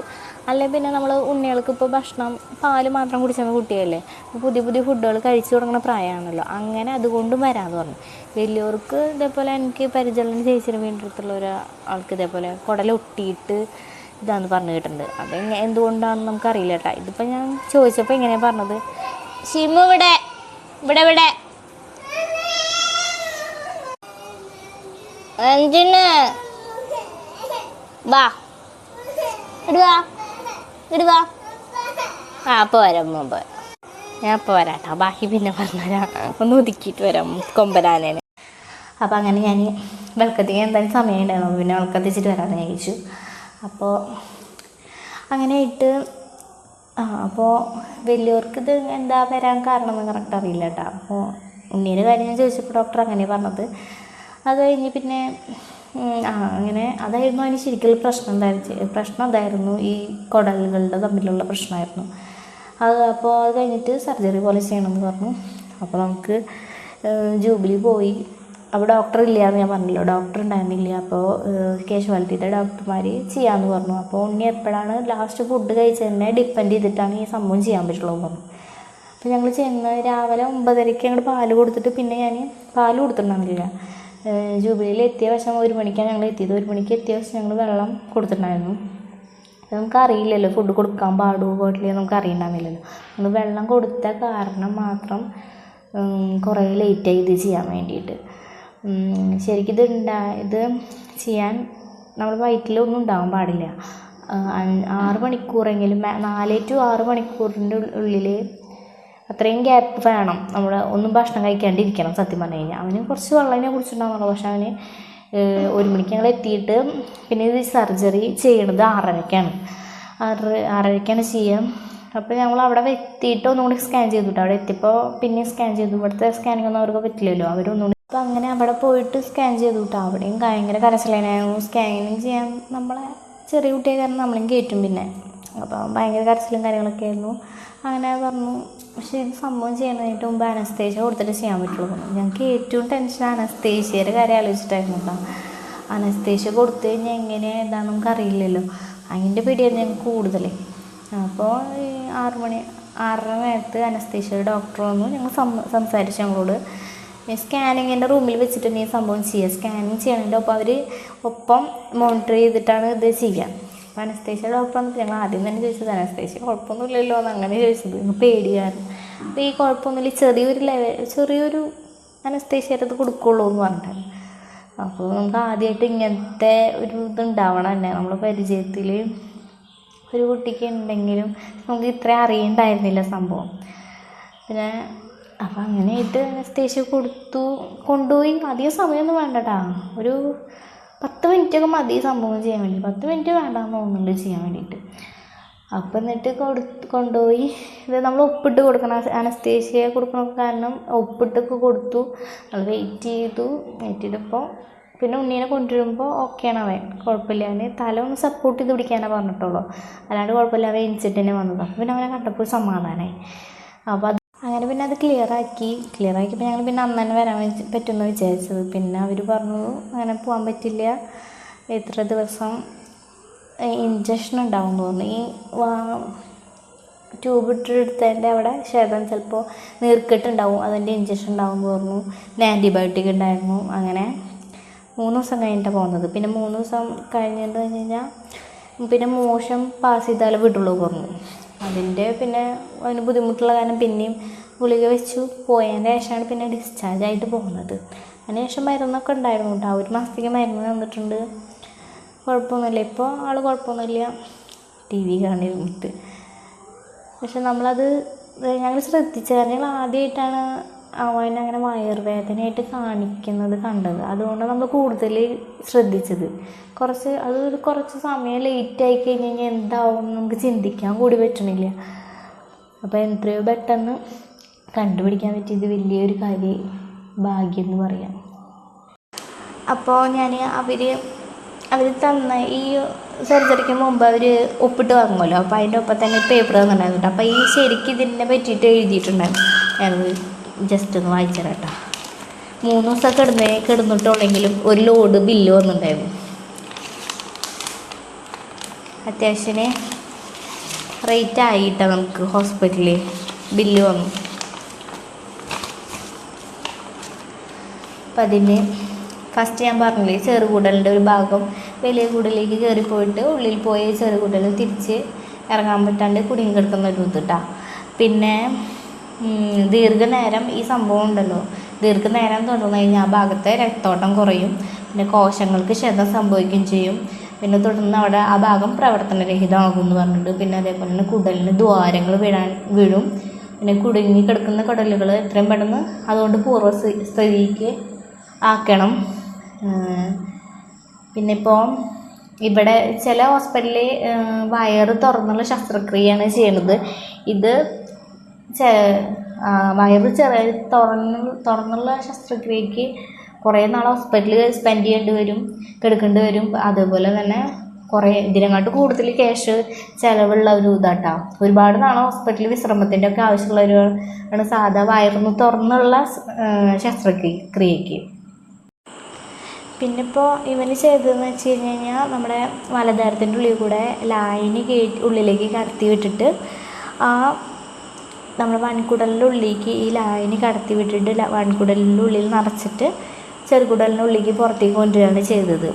അല്ലെങ്കിൽ പിന്നെ നമ്മൾ ഉണ്ണികൾക്ക് ഇപ്പോൾ ഭക്ഷണം പാൽ മാത്രം കുടിച്ചാൽ കുട്ടിയല്ലേ പുതിയ പുതിയ ഫുഡുകൾ കഴിച്ചു തുടങ്ങുന്ന പ്രായമാണല്ലോ അങ്ങനെ അതുകൊണ്ടും വരാമെന്ന് പറഞ്ഞു. വലിയവർക്ക് ഇതേപോലെ എനിക്ക് പരിചരണം ചേച്ചിയുടെ വീണ്ടെടുത്തുള്ള ഒരു ആൾക്ക് ഇതേപോലെ കുടലൊട്ടിയിട്ട് ഇതാന്ന് പറഞ്ഞു കേട്ടിട്ടുണ്ട്. അത് എന്തുകൊണ്ടാണെന്ന് നമുക്കറിയില്ല കേട്ടോ. ഇതിപ്പോൾ ഞാൻ ചോദിച്ചപ്പോൾ എങ്ങനെയാണ് പറഞ്ഞത്. ഷിമു ഇവിടെ ഇവിടെ ഇവിടെ. അഞ്ചിന് വാ. ഇടുവാ ഇടുവാ ആ അപ്പോൾ വരാം മുമ്പ് ഞാൻ അപ്പോൾ വരാട്ടോ ബാക്കി പിന്നെ പറഞ്ഞുതരാം ഒന്ന് ഒതുക്കിയിട്ട് വരാം കൊമ്പനാനേനെ. അപ്പോൾ അങ്ങനെ ഞാൻ വിളക്കത്തേക്ക് എന്തായാലും സമയം ഉണ്ടായിരുന്നു. പിന്നെ വെൽക്കത്തിച്ചിട്ട് വരാമെന്ന് ചോദിച്ചു അപ്പോൾ അങ്ങനെ ആയിട്ട് ആ അപ്പോൾ വലിയവർക്ക് ഇത് എന്താ വരാൻ കാരണം എന്ന് കറക്റ്റ് അറിയില്ല കേട്ടോ. അപ്പോൾ ഉണ്ണീന്റെ കാര്യം ഞാൻ ചോദിച്ചപ്പോൾ ഡോക്ടർ അങ്ങനെ പറഞ്ഞത്. അത് കഴിഞ്ഞ് പിന്നെ ആ അങ്ങനെ അതായിരുന്നു അതിന് ശരിക്കുള്ള പ്രശ്നം എന്തായിരുന്നു പ്രശ്നം അതായിരുന്നു ഈ കുടലുകളുടെ തമ്മിലുള്ള പ്രശ്നമായിരുന്നു. അത് അപ്പോൾ അത് കഴിഞ്ഞിട്ട് സർജറി പോലെ ചെയ്യണമെന്ന് പറഞ്ഞു. അപ്പോൾ നമുക്ക് ജൂബിലി പോയി. അപ്പോൾ ഡോക്ടർ ഇല്ല എന്ന് ഞാൻ പറഞ്ഞല്ലോ ഡോക്ടർ ഉണ്ടായിരുന്നില്ല. അപ്പോൾ കേശവാലിറ്റിയുടെ ഡോക്ടർമാർ ചെയ്യാമെന്ന് പറഞ്ഞു. അപ്പോൾ ഉണ്ണി എപ്പോഴാണ് ലാസ്റ്റ് ഫുഡ് കഴിച്ചതിനെ ഡിപ്പെൻഡ് ചെയ്തിട്ടാണ് ഈ സംഭവം ചെയ്യാൻ പറ്റുള്ളൂ പറഞ്ഞു. അപ്പോൾ ഞങ്ങൾ ചെന്ന് രാവിലെ ഒമ്പതരയ്ക്ക് അങ്ങോട്ട് പാൽ കൊടുത്തിട്ട് പിന്നെ ഞാൻ പാൽ കൊടുത്തിട്ടുണ്ടായിരുന്നില്ല. ജൂബിലിയിൽ എത്തിയ വശം ഒരു മണിക്കാണ് ഞങ്ങൾ എത്തിയത്. ഒരു മണിക്ക് എത്തിയ വശം ഞങ്ങൾ വെള്ളം കൊടുത്തിട്ടുണ്ടായിരുന്നു. നമുക്കറിയില്ലല്ലോ ഫുഡ് കൊടുക്കാൻ പാടുമോ ഹോട്ടലിൽ നമുക്ക് അറിയണ്ടായിരുന്നില്ലല്ലോ. നമ്മൾ വെള്ളം കൊടുത്ത കാരണം മാത്രം കുറേ ലേറ്റായി ഇത് ചെയ്യാൻ വേണ്ടിയിട്ട്. ശരിക്കും ഇത് ഉണ്ടാ ഇത് ചെയ്യാൻ നമ്മൾ വയറ്റിലൊന്നും ഉണ്ടാവാൻ പാടില്ല. ആറ് മണിക്കൂറെങ്കിലും നാല് ടു ആറ് മണിക്കൂറിന്റെ ഉള്ളിൽ അത്രയും ഗ്യാപ്പ് വേണം. നമ്മൾ ഒന്നും ഭക്ഷണം കഴിക്കാണ്ടിരിക്കണം സത്യം പറഞ്ഞു കഴിഞ്ഞാൽ അവന് കുറച്ച് വെള്ളത്തിനെ കുടിച്ചിട്ടുണ്ടാവുന്നുള്ളൂ. പക്ഷെ അവന് ഒരു മണിക്ക് ഞങ്ങൾ എത്തിയിട്ട് പിന്നെ ഇത് സർജറി ചെയ്യണത് ആറരയ്ക്കാണ് ആറ് ആറരയ്ക്കാണ് ചെയ്യുക അപ്പോൾ ഞങ്ങൾ അവിടെ എത്തിയിട്ട് ഒന്നുകൂടി സ്കാൻ ചെയ്തു കേട്ടോ അവിടെ എത്തിയപ്പോൾ പിന്നെ സ്കാൻ ചെയ്തു. ഇവിടുത്തെ സ്കാനിങ് ഒന്നും അവർക്ക് പറ്റില്ലല്ലോ. അവരൊന്നുകൂടി അപ്പോൾ അങ്ങനെ അവിടെ പോയിട്ട് സ്കാൻ ചെയ്തു കേട്ടോ അവിടെയും ഭയങ്കര കരച്ചിലായിരുന്നു സ്കാനിങ് ചെയ്യാൻ നമ്മളെ ചെറിയ കുട്ടിയെ കാരണം നമ്മളെയും കയറ്റും പിന്നെ. അപ്പോൾ ഭയങ്കര കരച്ചിലും കാര്യങ്ങളൊക്കെ ആയിരുന്നു. അങ്ങനെ പറഞ്ഞു. പക്ഷേ ഇത് സംഭവം ചെയ്യുന്നതിന് മുമ്പ് അനസ്തേഷ്യ കൊടുത്തിട്ട് ചെയ്യാൻ പറ്റുള്ളൂ. ഞങ്ങൾക്ക് ഏറ്റവും ടെൻഷൻ അനസ്തേഷ്യയുടെ കാര്യം ആലോചിച്ചിട്ടായിരുന്നു കേട്ടോ അനസ്തേഷ്യ കൊടുത്തു കഴിഞ്ഞാൽ എങ്ങനെ ഇതാണെന്ന് നമുക്ക് അറിയില്ലല്ലോ. അതിന്റെ പേടിയായിരുന്നു ഞങ്ങൾക്ക് കൂടുതൽ. അപ്പോൾ ഈ ആറ് മണി ആറര നേരത്ത് അനസ്തേഷ്യ ഡോക്ടർ വന്നു. ഞങ്ങൾ സംസാരിച്ചു ഞങ്ങളോട്. സ്കാനിങ്ങിന്റെ റൂമിൽ വെച്ചിട്ട് നീ സംഭവം ചെയ്യുക സ്കാനിങ് ചെയ്യണതിന്റെ ഒപ്പം അവർ ഒപ്പം മോണിറ്റർ ചെയ്തിട്ടാണ് ഇത് ചെയ്യുക അപ്പോൾ അനസ്തേഷ്യ ഡോക്ടർ ഞങ്ങൾ ആദ്യം തന്നെ ചോദിച്ചത് അനസ്തേഷ്യ കുഴപ്പമൊന്നുമില്ലല്ലോ എന്ന് അങ്ങനെ ചോദിച്ചത്. ഞങ്ങൾ പേടിയായിരുന്നു അപ്പോൾ ഈ കുഴപ്പമൊന്നുമില്ല. ചെറിയൊരു ലെവൽ ചെറിയൊരു അനസ്തേഷ്യ അത് കൊടുക്കുള്ളൂ എന്ന് പറഞ്ഞിട്ടാണ്. അപ്പോൾ നമുക്ക് ആദ്യമായിട്ട് ഇങ്ങനത്തെ ഒരു ഇതുണ്ടാവണം തന്നെ നമ്മളെ പരിചയത്തിൽ ഒരു കുട്ടിക്ക് ഉണ്ടെങ്കിലും നമുക്ക് ഇത്രയും അറിയണ്ടായിരുന്നില്ല സംഭവം. പിന്നെ അപ്പം അങ്ങനെയായിട്ട് അനസ്തേഷ്യ കൊടുത്തു. കൊണ്ടുപോയി. അധികം സമയമൊന്നും വേണ്ട കേട്ടോ ഒരു പത്ത് മിനിറ്റൊക്കെ മതി സംഭവം ചെയ്യാൻ വേണ്ടി. പത്ത് മിനിറ്റ് വേണ്ടാന്ന് തോന്നുന്നുണ്ട് ചെയ്യാൻ വേണ്ടിയിട്ട്. അപ്പം എന്നിട്ട് കൊടുത്ത് കൊണ്ടുപോയി. ഇത് നമ്മൾ ഒപ്പിട്ട് കൊടുക്കണം. അനസ്തേഷ്യ കൊടുക്കണ കാരണം ഒപ്പിട്ടൊക്കെ കൊടുത്തു. നമ്മൾ വെയിറ്റ് ചെയ്തു. വെയിറ്റ് ചെയ്തപ്പോൾ പിന്നെ ഉണ്ണീനെ കൊണ്ടുവരുമ്പോൾ ഓക്കെയാണ് അവൻ. കുഴപ്പമില്ല. അവന് തല ഒന്ന് സപ്പോർട്ട് ചെയ്ത് പിടിക്കാനാണ് പറഞ്ഞിട്ടുള്ളൂ. അല്ലാണ്ട് കുഴപ്പമില്ല. അവൻ എനിച്ചിട്ട് തന്നെ വന്നത്. പിന്നെ അവനെ കണ്ടപ്പോൾ സമാധാനമായി അപ്പോൾ അത് അങ്ങനെ പിന്നെ അത് ക്ലിയർ ആക്കി. ക്ലിയർ ആക്കിയപ്പോൾ ഞങ്ങൾ പിന്നെ അന്ന് തന്നെ വരാൻ പറ്റുമെന്ന് വിചാരിച്ചത്. പിന്നെ അവർ പറഞ്ഞു അങ്ങനെ പോകാൻ പറ്റില്ല. ഇത്ര ദിവസം ഇഞ്ചക്ഷൻ ഉണ്ടാവും എന്ന് പറഞ്ഞു. ഈ ട്യൂബ് ഇട്ടെടുത്തതിന്റെ അവിടെ ക്ഷതം ചിലപ്പോൾ നീർക്കെട്ടുണ്ടാവും. അതിന്റെ ഇഞ്ചക്ഷൻ ഉണ്ടാവും പറഞ്ഞു. പിന്നെ ആന്റിബയോട്ടിക് ഉണ്ടായിരുന്നു. അങ്ങനെ മൂന്ന് ദിവസം കഴിഞ്ഞിട്ടാണ് പോകുന്നത് പിന്നെ മൂന്ന് ദിവസം കഴിഞ്ഞിട്ട് വെച്ച് കഴിഞ്ഞാൽ പിന്നെ മോശം പാസ് ചെയ്താലേ വിടുള്ളൂ പറഞ്ഞു. അതിന്റെ പിന്നെ അതിന് ബുദ്ധിമുട്ടുള്ള കാരണം പിന്നെയും ഗുളിക വെച്ചു. പോയതിന് ശേഷമാണ് പിന്നെ ഡിസ്ചാർജ് ആയിട്ട് പോകുന്നത്. അതിന് ശേഷം മരുന്നൊക്കെ ഉണ്ടായിരുന്നു കേട്ടോ. ഒരു മാസത്തേക്ക് മരുന്ന് തന്നിട്ടുണ്ട്. കുഴപ്പമൊന്നുമില്ല. ഇപ്പോൾ ആൾ കുഴപ്പമൊന്നുമില്ല. ടി വി കാണിരുന്നിട്ട് പക്ഷെ നമ്മളത് ഞങ്ങൾ ശ്രദ്ധിച്ച കാരണം ഞങ്ങൾ ആദ്യമായിട്ടാണ് അവനെ അങ്ങനെ വയറുവേദനയായിട്ട് കാണിക്കുന്നത് കണ്ടത്. അതുകൊണ്ട് നമ്മൾ കൂടുതൽ ശ്രദ്ധിച്ചത്. കുറച്ച് അത് കുറച്ച് സമയം ലേറ്റ് ആയി കഴിഞ്ഞ് കഴിഞ്ഞാൽ എന്താവും നമുക്ക് ചിന്തിക്കാൻ കൂടി പറ്റണില്ല. അപ്പോൾ എത്രയോ പെട്ടെന്ന് കണ്ടുപിടിക്കാൻ പറ്റിയത് വലിയൊരു കാര്യം ഭാഗ്യം എന്ന് പറയാം. അപ്പോൾ ഞാൻ അവർ അവർ തന്ന ഈ സർജറിക്ക് മുമ്പ് അവർ ഒപ്പിട്ട് വാങ്ങുമല്ലോ? അപ്പോൾ അതിന്റെ ഒപ്പം തന്നെ പേപ്പർ തന്നിട്ടുണ്ടായിരുന്നു അപ്പോൾ ഈ ശരിക്കും ഇതിനെ പറ്റിയിട്ട് എഴുതിയിട്ടുണ്ടായിരുന്നു. ഞാൻ ജസ്റ്റ് ഒന്ന് വായിച്ചു കേട്ടോ. മൂന്ന് ദിവസം കിടന്ന് കിടന്നിട്ടുണ്ടെങ്കിലും ഒരു ലോഡ് ബില്ല് വന്നിട്ടുണ്ടായിരുന്നു. അത്യാവശ്യത്തിന് റേറ്റ് ആയിട്ടാണ് നമുക്ക് ഹോസ്പിറ്റലിൽ ബില്ല് വന്നു. അപ്പം അതിന് ഫസ്റ്റ് ഞാൻ പറഞ്ഞില്ലേ ചെറുകുടലിന്റെ ഒരു ഭാഗം. വലിയ കുടലിലേക്ക് കയറിപ്പോയിട്ട് ഉള്ളിൽ പോയി ചെറുകുടൽ തിരിച്ച് ഇറങ്ങാൻ പറ്റാണ്ട് കുടുങ്ങി കിടക്കുന്ന ഒരു ഇതാ പിന്നെ ദീർഘനേരം ഈ സംഭവം ഉണ്ടല്ലോ. ദീർഘനേരം തുടർന്ന് കഴിഞ്ഞാൽ ആ ഭാഗത്തെ രക്തോട്ടം കുറയും. പിന്നെ കോശങ്ങൾക്ക് ക്ഷതം സംഭവിക്കുകയും ചെയ്യും. പിന്നെ തുടർന്ന് അവിടെ ആ ഭാഗം പ്രവർത്തനരഹിതമാകും എന്ന് പറഞ്ഞിട്ട് പിന്നെ അതേപോലെ തന്നെ കുടലിന് ദ്വാരങ്ങൾ വീഴാൻ വീഴും. പിന്നെ കുടുങ്ങി കിടക്കുന്ന കുടലുകൾ എത്രയും പെട്ടെന്ന് അതുകൊണ്ട് പൂർവ സ്ഥിതിക്ക് ആക്കണം. പിന്നെ ഇപ്പോൾ ഇവിടെ ചില ഹോസ്പിറ്റലിൽ വയറ് തുറന്നുള്ള ശസ്ത്രക്രിയയാണ് ചെയ്യണത്. ഇത് ചെ വയറ് ചെറിയ തുറന്ന് തുറന്നുള്ള ശസ്ത്രക്രിയക്ക് കുറേ നാൾ ഹോസ്പിറ്റലിൽ സ്പെൻഡ് ചെയ്യേണ്ടി വരും കിടക്കേണ്ടി വരും. അതുപോലെ തന്നെ കുറേ ഇതിനെക്കാട്ട് കൂടുതൽ ക്യാഷ് ചിലവുള്ള ഒരു ഇതാട്ടോ. ഒരുപാട് നാൾ ഹോസ്പിറ്റലിൽ വിശ്രമത്തിന്റെ ഒക്കെ ആവശ്യമുള്ളവരാണ് സാധാ വയറിന്ന് തുറന്നുള്ള ശസ്ത്രക്രിയ ക്രിയക്ക് പിന്നെ ഇപ്പോൾ ഇവന് ചെയ്തതെന്ന് വെച്ച് കഴിഞ്ഞ് കഴിഞ്ഞാൽ നമ്മുടെ വലതാരത്തിന്റെ ഉള്ളിൽ കൂടെ ലായനി കയറ്റി ഉള്ളിലേക്ക് കടത്തി വിട്ടിട്ട് ആ നമ്മുടെ വൻകുടലിന്റെ ഉള്ളിലേക്ക് ഈ ലായനി കടത്തി വിട്ടിട്ട് വൻകുടലിന്റെ ഉള്ളിൽ നിറച്ചിട്ട് ചെറുകുടലിന്റെ ഉള്ളിലേക്ക് പുറത്തേക്ക് കൊണ്ടുവരികയാണ് ചെയ്തത്.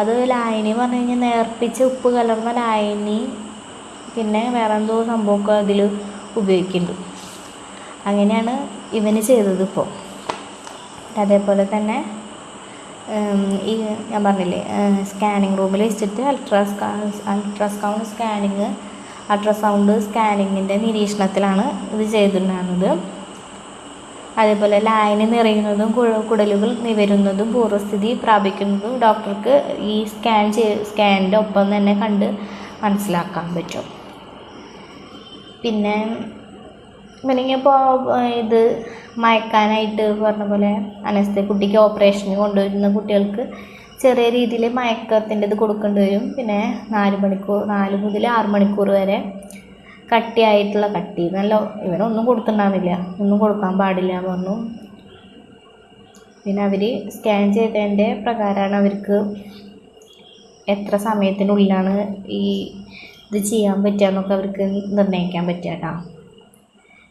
അത് ലായനി പറഞ്ഞു കഴിഞ്ഞാൽ നേർപ്പിച്ച് ഉപ്പ് കലർന്ന ലായനി പിന്നെ വേറെ എന്തോ സംഭവമൊക്കെ അതിൽ ഉപയോഗിക്കുന്നുണ്ട്. അങ്ങനെയാണ് ഇവന് ചെയ്തത് ഇപ്പോൾ അതേപോലെ തന്നെ ഈ ഞാൻ പറഞ്ഞില്ലേ സ്കാനിങ് റൂമിൽ വെച്ചിട്ട് അൾട്രാസ്കാ അൾട്രാസൗണ്ട് സ്കാനിങ് അൾട്രാസൗണ്ട് സ്കാനിങ്ങിന്റെ നിരീക്ഷണത്തിലാണ് ഇത് ചെയ്തിട്ടുണ്ടായിരുന്നത്. അതേപോലെ ലായനി നിറയുന്നതും കുടലുകൾ നിവരുന്നതും പൂർവസ്ഥിതി പ്രാപിക്കുന്നതും ഡോക്ടർക്ക് ഈ സ്കാൻ ചെയ് സ്കാനിന്റെ ഒപ്പം തന്നെ കണ്ട് മനസ്സിലാക്കാൻ പറ്റും. പിന്നെ ഇവനിപ്പോൾ ഇത് മയക്കാനായിട്ട് പറഞ്ഞ പോലെ അനസ്ത കുട്ടിക്ക് ഓപ്പറേഷന് കൊണ്ടുവരുന്ന കുട്ടികൾക്ക് ചെറിയ രീതിയിൽ മയക്കത്തിന്റെ ഇത് കൊടുക്കേണ്ടി വരും. പിന്നെ നാല് മണിക്കൂർ നാല് മുതൽ ആറ് മണിക്കൂർ വരെ കട്ടിയായിട്ടുള്ള കട്ടി. നല്ല ഇവനൊന്നും കൊടുത്തിട്ടുണ്ടാവില്ല ഒന്നും കൊടുക്കാൻ പാടില്ല എന്ന് പറഞ്ഞു. പിന്നെ അവർ സ്കാൻ ചെയ്തതിന്റെ പ്രകാരമാണ് അവർക്ക് എത്ര സമയത്തിനുള്ളിലാണ് ഈ ഇത് ചെയ്യാൻ പറ്റുക എന്നൊക്കെ അവർക്ക് നിർണയിക്കാൻ പറ്റുക കേട്ടോ.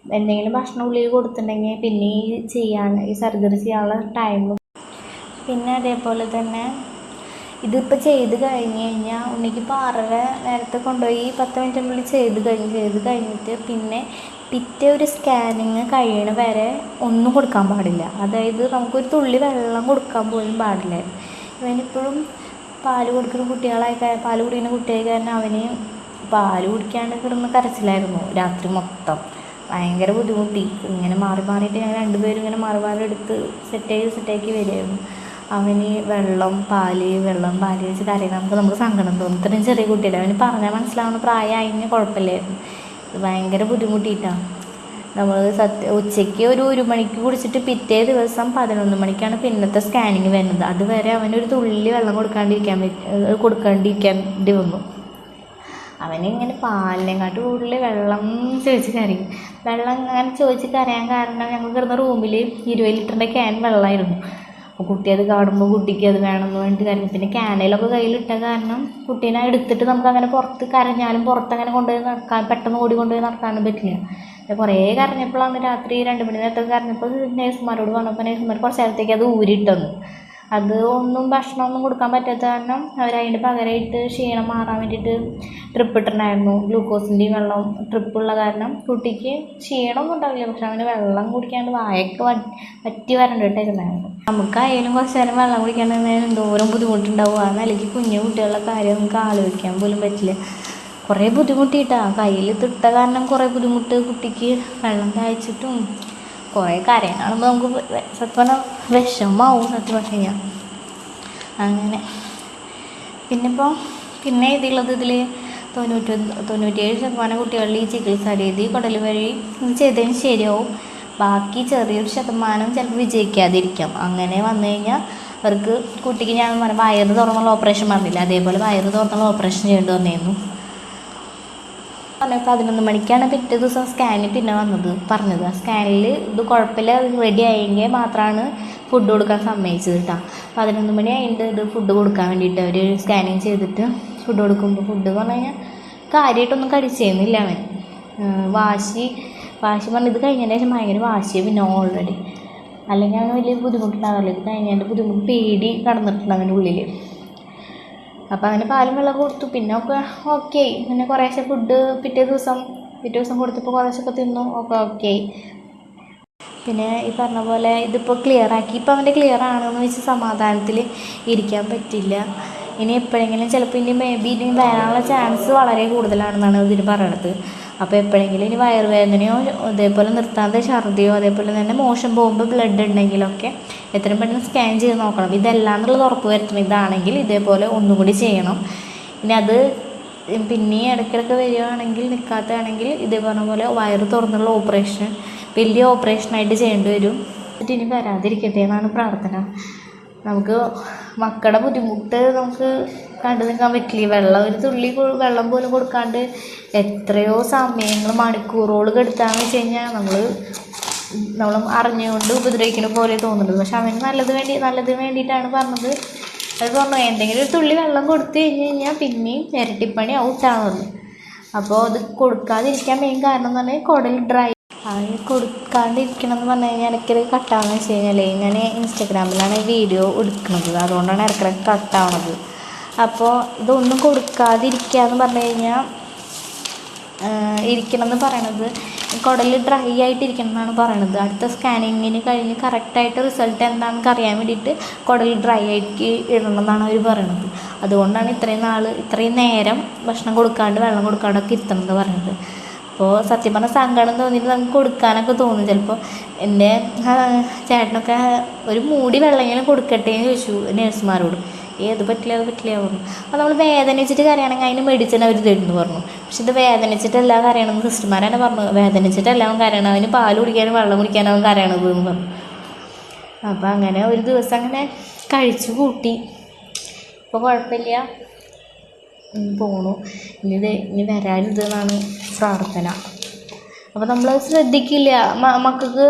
എന്തെങ്കിലും ഭക്ഷണം ഉള്ളിൽ കൊടുത്തിട്ടുണ്ടെങ്കിൽ പിന്നെ ഈ ചെയ്യാൻ ഈ സർജറി ചെയ്യാനുള്ള ടൈം പിന്നെ അതേപോലെ തന്നെ ഇതിപ്പോൾ ചെയ്ത് കഴിഞ്ഞ് കഴിഞ്ഞാൽ ഉണ്ണിക്കിപ്പോൾ ആറര നേരത്തെ കൊണ്ടുപോയി പത്ത് മിനിറ്റിനുള്ളിൽ ചെയ്ത് കഴിഞ്ഞ് ചെയ്ത് കഴിഞ്ഞിട്ട് പിന്നെ പിറ്റേ ഒരു സ്കാനിങ് കഴിയണ വരെ ഒന്നും കൊടുക്കാൻ പാടില്ല. അതായത് നമുക്കൊരു തുള്ളി വെള്ളം കൊടുക്കാൻ പോലും പാടില്ല. ഇവനിപ്പോഴും പാൽ കൊടുക്കുന്ന കുട്ടികളായി പാൽ കുടിക്കുന്ന കുട്ടിയായി കാരണം അവന് പാൽ കുടിക്കാണ്ട് കിടന്ന് കരച്ചിലായിരുന്നു രാത്രി മൊത്തം. ഭയങ്കര ബുദ്ധിമുട്ടി. ഇങ്ങനെ മാറി മാറിയിട്ട് ഞങ്ങൾ രണ്ടുപേരും ഇങ്ങനെ മാറി മാറി എടുത്ത് സെറ്റ് ചെയ്ത് സെറ്റാക്കി വരികയായിരുന്നു. അവന് വെള്ളം പാൽ വെള്ളം പാൽ വെച്ച് കരയുന്ന നമുക്ക് നമുക്ക് സങ്കടം തോന്നും. ഇത്രയും ചെറിയ കുട്ടിയല്ലേ? അവന് പറഞ്ഞാൽ മനസ്സിലാവുന്ന പ്രായമായി കഴിഞ്ഞാൽ കുഴപ്പമില്ലായിരുന്നു. ഇത് ഭയങ്കര ബുദ്ധിമുട്ടിയിട്ടാണ് നമ്മൾ സത്യ ഉച്ചയ്ക്ക് ഒരു ഒരു മണിക്ക് കുടിച്ചിട്ട് പിറ്റേ ദിവസം പതിനൊന്ന് മണിക്കാണ് പിന്നത്തെ സ്കാനിങ് വരുന്നത്. അതുവരെ അവനൊരു തുള്ളി വെള്ളം കൊടുക്കാണ്ടിരിക്കാൻ പറ്റ കൊടുക്കാണ്ടിരിക്കേണ്ടി വന്നു. അവനിങ്ങനെ പാലിനെക്കാട്ട് കൂടുതൽ വെള്ളം ചോദിച്ച് കരയും വെള്ളം അങ്ങനെ ചോദിച്ച് കരയാൻ കാരണം ഞങ്ങൾ കിടന്ന റൂമിൽ ഇരുപത് ലിറ്ററിന്റെ ക്യാൻ വെള്ളമായിരുന്നു അപ്പോൾ കുട്ടി അത് കാണുമ്പോൾ കുട്ടിക്ക് അത് വേണമെന്ന് വേണ്ടി കരഞ്ഞു പിന്നെ ക്യാനയിലൊക്കെ കയ്യിലിട്ട കാരണം കുട്ടീനെ എടുത്തിട്ട് നമുക്ക് അങ്ങനെ പുറത്ത് കരഞ്ഞാലും പുറത്തങ്ങനെ കൊണ്ടുപോയി നടക്കാൻ പെട്ടെന്ന് ഓടി കൊണ്ടുപോയി നടക്കാനും പറ്റില്ല. പിന്നെ കുറേ കരഞ്ഞപ്പോഴാണ് രാത്രി രണ്ട് മണി നേരത്തൊക്കെ കരഞ്ഞപ്പോൾ നേഴ്സുമാരോട് പറഞ്ഞപ്പോൾ നേഴ്സുമാർ കുറച്ച് നേരത്തേക്ക് അത് ഊരിയിട്ടൊന്നു. അത് ഒന്നും ഭക്ഷണമൊന്നും കൊടുക്കാൻ പറ്റാത്ത കാരണം അവർ അതിന്റെ പകരമായിട്ട് ക്ഷീണം മാറാൻ വേണ്ടിയിട്ട് ട്രിപ്പ് ഇട്ടിട്ടുണ്ടായിരുന്നു. ഗ്ലൂക്കോസിന്റെയും വെള്ളം ട്രിപ്പുള്ള കാരണം കുട്ടിക്ക് ക്ഷീണമൊന്നും ഉണ്ടാവില്ല. പക്ഷെ അവന് വെള്ളം കുടിക്കാണ്ട് വായൊക്കെ വറ്റി വരണ്ടിട്ടായിരുന്നു നമുക്കായാലും കുറച്ച് നേരം വെള്ളം കുടിക്കാണ്ട് എന്തോരം ബുദ്ധിമുട്ടുണ്ടാവുക അല്ലെങ്കിൽ കുഞ്ഞു കുട്ടികളുടെ കാര്യം നമുക്ക് ആലോചിക്കാൻ പോലും പറ്റില്ല. കുറേ ബുദ്ധിമുട്ടിയിട്ടാണ് കയ്യിൽ തിട്ട കാരണം കുറേ ബുദ്ധിമുട്ട് കുട്ടിക്ക് വെള്ളം കായ്ച്ചിട്ടും കുറേ കരയും കാണുമ്പോൾ നമുക്ക് സത്യം പറഞ്ഞാൽ വിഷമാവും സത്യം പറഞ്ഞു കഴിഞ്ഞാൽ അങ്ങനെ. പിന്നെ ഇപ്പോൾ പിന്നെ ഇതിലുള്ളത് ഇതിൽ തൊണ്ണൂറ്റി തൊണ്ണൂറ്റിയേഴ് ശതമാനം കുട്ടികളിൽ ഈ ചികിത്സ രീതി കുടൽ വഴി ചെയ്തതിന് ശരിയാവും. ബാക്കി ചെറിയൊരു ശതമാനം ചിലപ്പോൾ വിജയിക്കാതിരിക്കാം. അങ്ങനെ വന്നു കഴിഞ്ഞാൽ അവർക്ക് കുട്ടിക്ക് ഞാൻ പറഞ്ഞ വയറ് തുറന്നുള്ള ഓപ്പറേഷൻ പറഞ്ഞില്ല? അതേപോലെ വയറ് തുറന്നുള്ള ഓപ്പറേഷൻ ചെയ്യേണ്ടി വന്നിരുന്നു പറഞ്ഞ പതിനൊന്ന് മണിക്കാണ് പിറ്റേ ദിവസം സ്കാനിൽ പിന്നെ വന്നത്. പറഞ്ഞത് ആ സ്കാനിൽ ഇത് കുഴപ്പമില്ല റെഡി ആയെങ്കിൽ മാത്രമാണ് ഫുഡ് കൊടുക്കാൻ സമ്മതിച്ചത് കേട്ടോ പതിനൊന്ന് മണി ആയിട്ട് ഇത് ഫുഡ് കൊടുക്കാൻ വേണ്ടിയിട്ട് അവർ സ്കാനിങ് ചെയ്തിട്ട് ഫുഡ് കൊടുക്കുമ്പോൾ ഫുഡ് പറഞ്ഞു കഴിഞ്ഞാൽ കാര്യമായിട്ടൊന്നും കഴിച്ചേന്നില്ല അവൻ. വാശി വാശി പറഞ്ഞ് ഇത് കഴിഞ്ഞതിന് ശേഷം ഭയങ്കര വാശിയാണ് പിന്നെ ഓൾറെഡി അല്ലെങ്കിൽ അവന് വലിയ ബുദ്ധിമുട്ടുണ്ടാകില്ല ഇത് കഴിഞ്ഞതിന്റെ ബുദ്ധിമുട്ട് പേടി കടന്നിട്ടുണ്ട് അവന്റെ ഉള്ളിൽ അപ്പോൾ അങ്ങനെ പാലും വെള്ളം കൊടുത്തു. പിന്നെ ഒക്കെ ഓക്കെ ആയി പിന്നെ കുറേശ്ശെ ഫുഡ് പിറ്റേ ദിവസം പിറ്റേ ദിവസം കൊടുത്തപ്പോൾ കുറേശ്ശൊക്കെ തിന്നു. ഒക്കെ ഓക്കെ ആയി പിന്നെ ഈ പറഞ്ഞ പോലെ ഇതിപ്പോൾ ക്ലിയർ ആക്കി. ഇപ്പോൾ അവന്റെ ക്ലിയർ ആണെന്ന് വെച്ച് സമാധാനത്തിൽ ഇരിക്കാൻ പറ്റില്ല. ഇനി എപ്പോഴെങ്കിലും ചിലപ്പോൾ ഇനി മേ ബി ഇനി വരാനുള്ള ചാൻസ് വളരെ കൂടുതലാണെന്നാണ് ഇതിന് പറയണത്. അപ്പോൾ എപ്പോഴെങ്കിലും ഇനി വയറുവേദനയോ അതേപോലെ നിർത്താതെ ഛർദിയോ അതേപോലെ തന്നെ മോശം പോകുമ്പോൾ ബ്ലഡ് ഉണ്ടെങ്കിലൊക്കെ എത്രയും പെട്ടെന്ന് സ്കാൻ ചെയ്ത് നോക്കണം. ഇതല്ല എന്നുള്ളത് ഉറപ്പ് വരുത്തണം. ഇതാണെങ്കിൽ ഇതേപോലെ ഒന്നും കൂടി ചെയ്യണം. ഇനി അത് പിന്നെയും ഇടയ്ക്കിടയ്ക്ക് വരികയാണെങ്കിൽ നിൽക്കാത്തതാണെങ്കിൽ ഇതേ പറഞ്ഞ പോലെ വയറ് തുറന്നുള്ള ഓപ്പറേഷൻ വലിയ ഓപ്പറേഷനായിട്ട് ചെയ്യേണ്ടി വരും. എന്നിട്ട് ഇനി വരാതിരിക്കട്ടെ എന്നാണ് പ്രാർത്ഥന. നമുക്ക് മക്കളുടെ ബുദ്ധിമുട്ട് നമുക്ക് കണ്ടു നിൽക്കാൻ പറ്റില്ല. വെള്ളം ഒരു തുള്ളി വെള്ളം പോലും കൊടുക്കാണ്ട് എത്രയോ സമയങ്ങൾ മണിക്കൂറുകൾ കെടുത്താന്ന് വെച്ച് കഴിഞ്ഞാൽ നമ്മൾ നമ്മൾ അറിഞ്ഞുകൊണ്ട് ഉപദ്രവിക്കുന്ന പോലെ തോന്നുന്നത് പക്ഷെ അവന് നല്ലത് വേണ്ടി നല്ലത് വേണ്ടിയിട്ടാണ് പറഞ്ഞത്. അത് പറഞ്ഞു എന്തെങ്കിലും ഒരു തുള്ളി വെള്ളം കൊടുത്തു കഴിഞ്ഞ് കഴിഞ്ഞാൽ പിന്നെയും ഇരട്ടിപ്പണി ഔട്ടാവുന്നത് അപ്പോൾ അത് കൊടുക്കാതിരിക്കാൻ മെയിൻ കാരണം എന്ന് പറഞ്ഞാൽ കുടൽ ഡ്രൈ അത് കൊടുക്കാണ്ടിരിക്കണം എന്ന് പറഞ്ഞു കഴിഞ്ഞാൽ ഇടയ്ക്കത് കട്ടാവുന്നത് വെച്ച് കഴിഞ്ഞാൽ ഞാൻ ഇൻസ്റ്റഗ്രാമിലാണ് വീഡിയോ എടുക്കുന്നത്. അതുകൊണ്ടാണ് ഇടയ്ക്കിടയ്ക്ക് കട്ടാവണത് അപ്പോൾ ഇതൊന്നും കൊടുക്കാതിരിക്കുക എന്ന് പറഞ്ഞു കഴിഞ്ഞാൽ ഇരിക്കണം എന്ന് പറയണത്. കുടൽ ഡ്രൈ ആയിട്ട് ഇരിക്കണം എന്നാണ് പറയണത്. അടുത്ത സ്കാനിങ്ങിന് കഴിഞ്ഞ് കറക്റ്റായിട്ട് റിസൾട്ട് എന്താണെന്ന് അറിയാൻ വേണ്ടിയിട്ട് കുടൽ ഡ്രൈ ആയിട്ട് ഇടണം എന്നാണ് അവർ പറയണത്. അതുകൊണ്ടാണ് ഇത്രയും നാൾ ഇത്രയും നേരം ഭക്ഷണം കൊടുക്കാണ്ട് വെള്ളം കൊടുക്കാണ്ടൊക്കെ ഇരുത്തണം എന്ന് പറയുന്നത് അപ്പോൾ സത്യം പറഞ്ഞാൽ സങ്കടം തോന്നിയിട്ട് നമുക്ക് കൊടുക്കാനൊക്കെ തോന്നും. ചിലപ്പോൾ എന്റെ ചേട്ടനൊക്കെ ഒരു മൂടി വെള്ളമെങ്കിലും കൊടുക്കട്ടെ എന്ന് ചോദിച്ചു നേഴ്സുമാരോട്. ഏത് പറ്റില്ല അത് പറ്റില്ല പറഞ്ഞു. അപ്പോൾ നമ്മൾ വേദനിച്ചിട്ട് കരയണമെങ്കിൽ അതിന് മെഡിസിൻ അവർ തരുന്നു പറഞ്ഞു. പക്ഷെ ഇത് വേദനിച്ചിട്ടല്ല കരയണമെന്ന് സിസ്റ്റർമാരാണ് പറഞ്ഞു വേദനിച്ചിട്ടല്ല അവൻ കരയണം അവന് പാൽ കുടിക്കാനും വെള്ളം കുടിക്കാനും അവൻ കരയണത് എന്ന് പറഞ്ഞു. അപ്പോൾ അങ്ങനെ ഒരു ദിവസം അങ്ങനെ കഴിച്ചു കൂട്ടി. ഇപ്പോൾ കുഴപ്പമില്ല. പോണു. ഇനി ഇത് ഇനി വരാനിതെന്നാണ് പ്രാർത്ഥന. അപ്പോൾ നമ്മൾ ശ്രദ്ധിക്കില്ല. മക്കൾക്ക്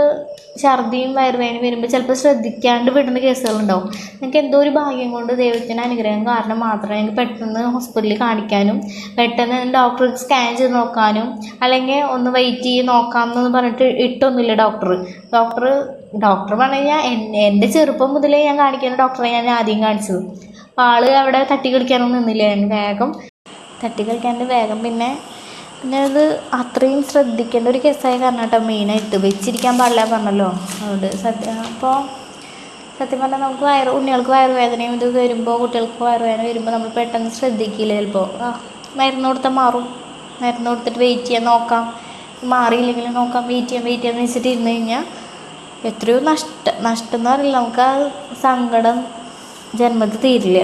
ഛർദിയും വയറുവേദനയും വരുമ്പോൾ ചിലപ്പോൾ ശ്രദ്ധിക്കാണ്ട് വിടുന്ന കേസുകളുണ്ടാവും. നിങ്ങൾക്ക് എന്തോ ഒരു ഭാഗ്യം കൊണ്ട് ദൈവത്തിന്റെ അനുഗ്രഹം കാരണം മാത്രമേ എനിക്ക് പെട്ടെന്ന് ഹോസ്പിറ്റലിൽ കാണിക്കാനും പെട്ടെന്ന് ഡോക്ടർ സ്കാൻ ചെയ്ത് നോക്കാനും അല്ലെങ്കിൽ ഒന്ന് വെയിറ്റ് ചെയ്ത് നോക്കാം എന്ന് പറഞ്ഞിട്ട് ഇട്ടൊന്നുമില്ല ഡോക്ടർ ഡോക്ടർ ഡോക്ടർ പറഞ്ഞു കഴിഞ്ഞാൽ എൻ- എന്റെ ചെറുപ്പം മുതലേ ഞാൻ കാണിക്കുന്ന ഡോക്ടറെ ഞാൻ ആദ്യം കാണിച്ചത്. അപ്പോൾ ആൾ അവിടെ തട്ടി കളിക്കാനൊന്നും നിന്നില്ല. വേഗം തട്ടി കളിക്കാണ്ട് വേഗം പിന്നെ പിന്നെ അത് അത്രയും ശ്രദ്ധിക്കേണ്ട ഒരു കേസായ കാരണം കേട്ടോ മെയിനായിട്ട്. വെച്ചിരിക്കാൻ പാടില്ല പറഞ്ഞല്ലോ. അതുകൊണ്ട് സത്യം അപ്പോൾ സത്യം പറഞ്ഞാൽ നമുക്ക് വയറ് ഉണ്ണികൾക്ക് വയറുവേദനയും ഇത് വരുമ്പോൾ കുട്ടികൾക്ക് വയറുവേദന വരുമ്പോൾ നമ്മൾ പെട്ടെന്ന് ശ്രദ്ധിക്കില്ല ചിലപ്പോൾ ആ മരുന്ന് കൊടുത്താൽ മാറും. മരുന്ന് കൊടുത്തിട്ട് വെയിറ്റ് ചെയ്യാൻ നോക്കാം. മാറിയില്ലെങ്കിൽ നോക്കാം. വെയിറ്റ് ചെയ്യാൻ വെയിറ്റ് ചെയ്യാന്ന് വെച്ചിട്ട് ഇരുന്ന് കഴിഞ്ഞാൽ എത്രയോ നഷ്ട നഷ്ടം എന്ന് പറയില്ല. നമുക്ക് ആ സങ്കടം ജന്മത്തിൽ തീരില്ല.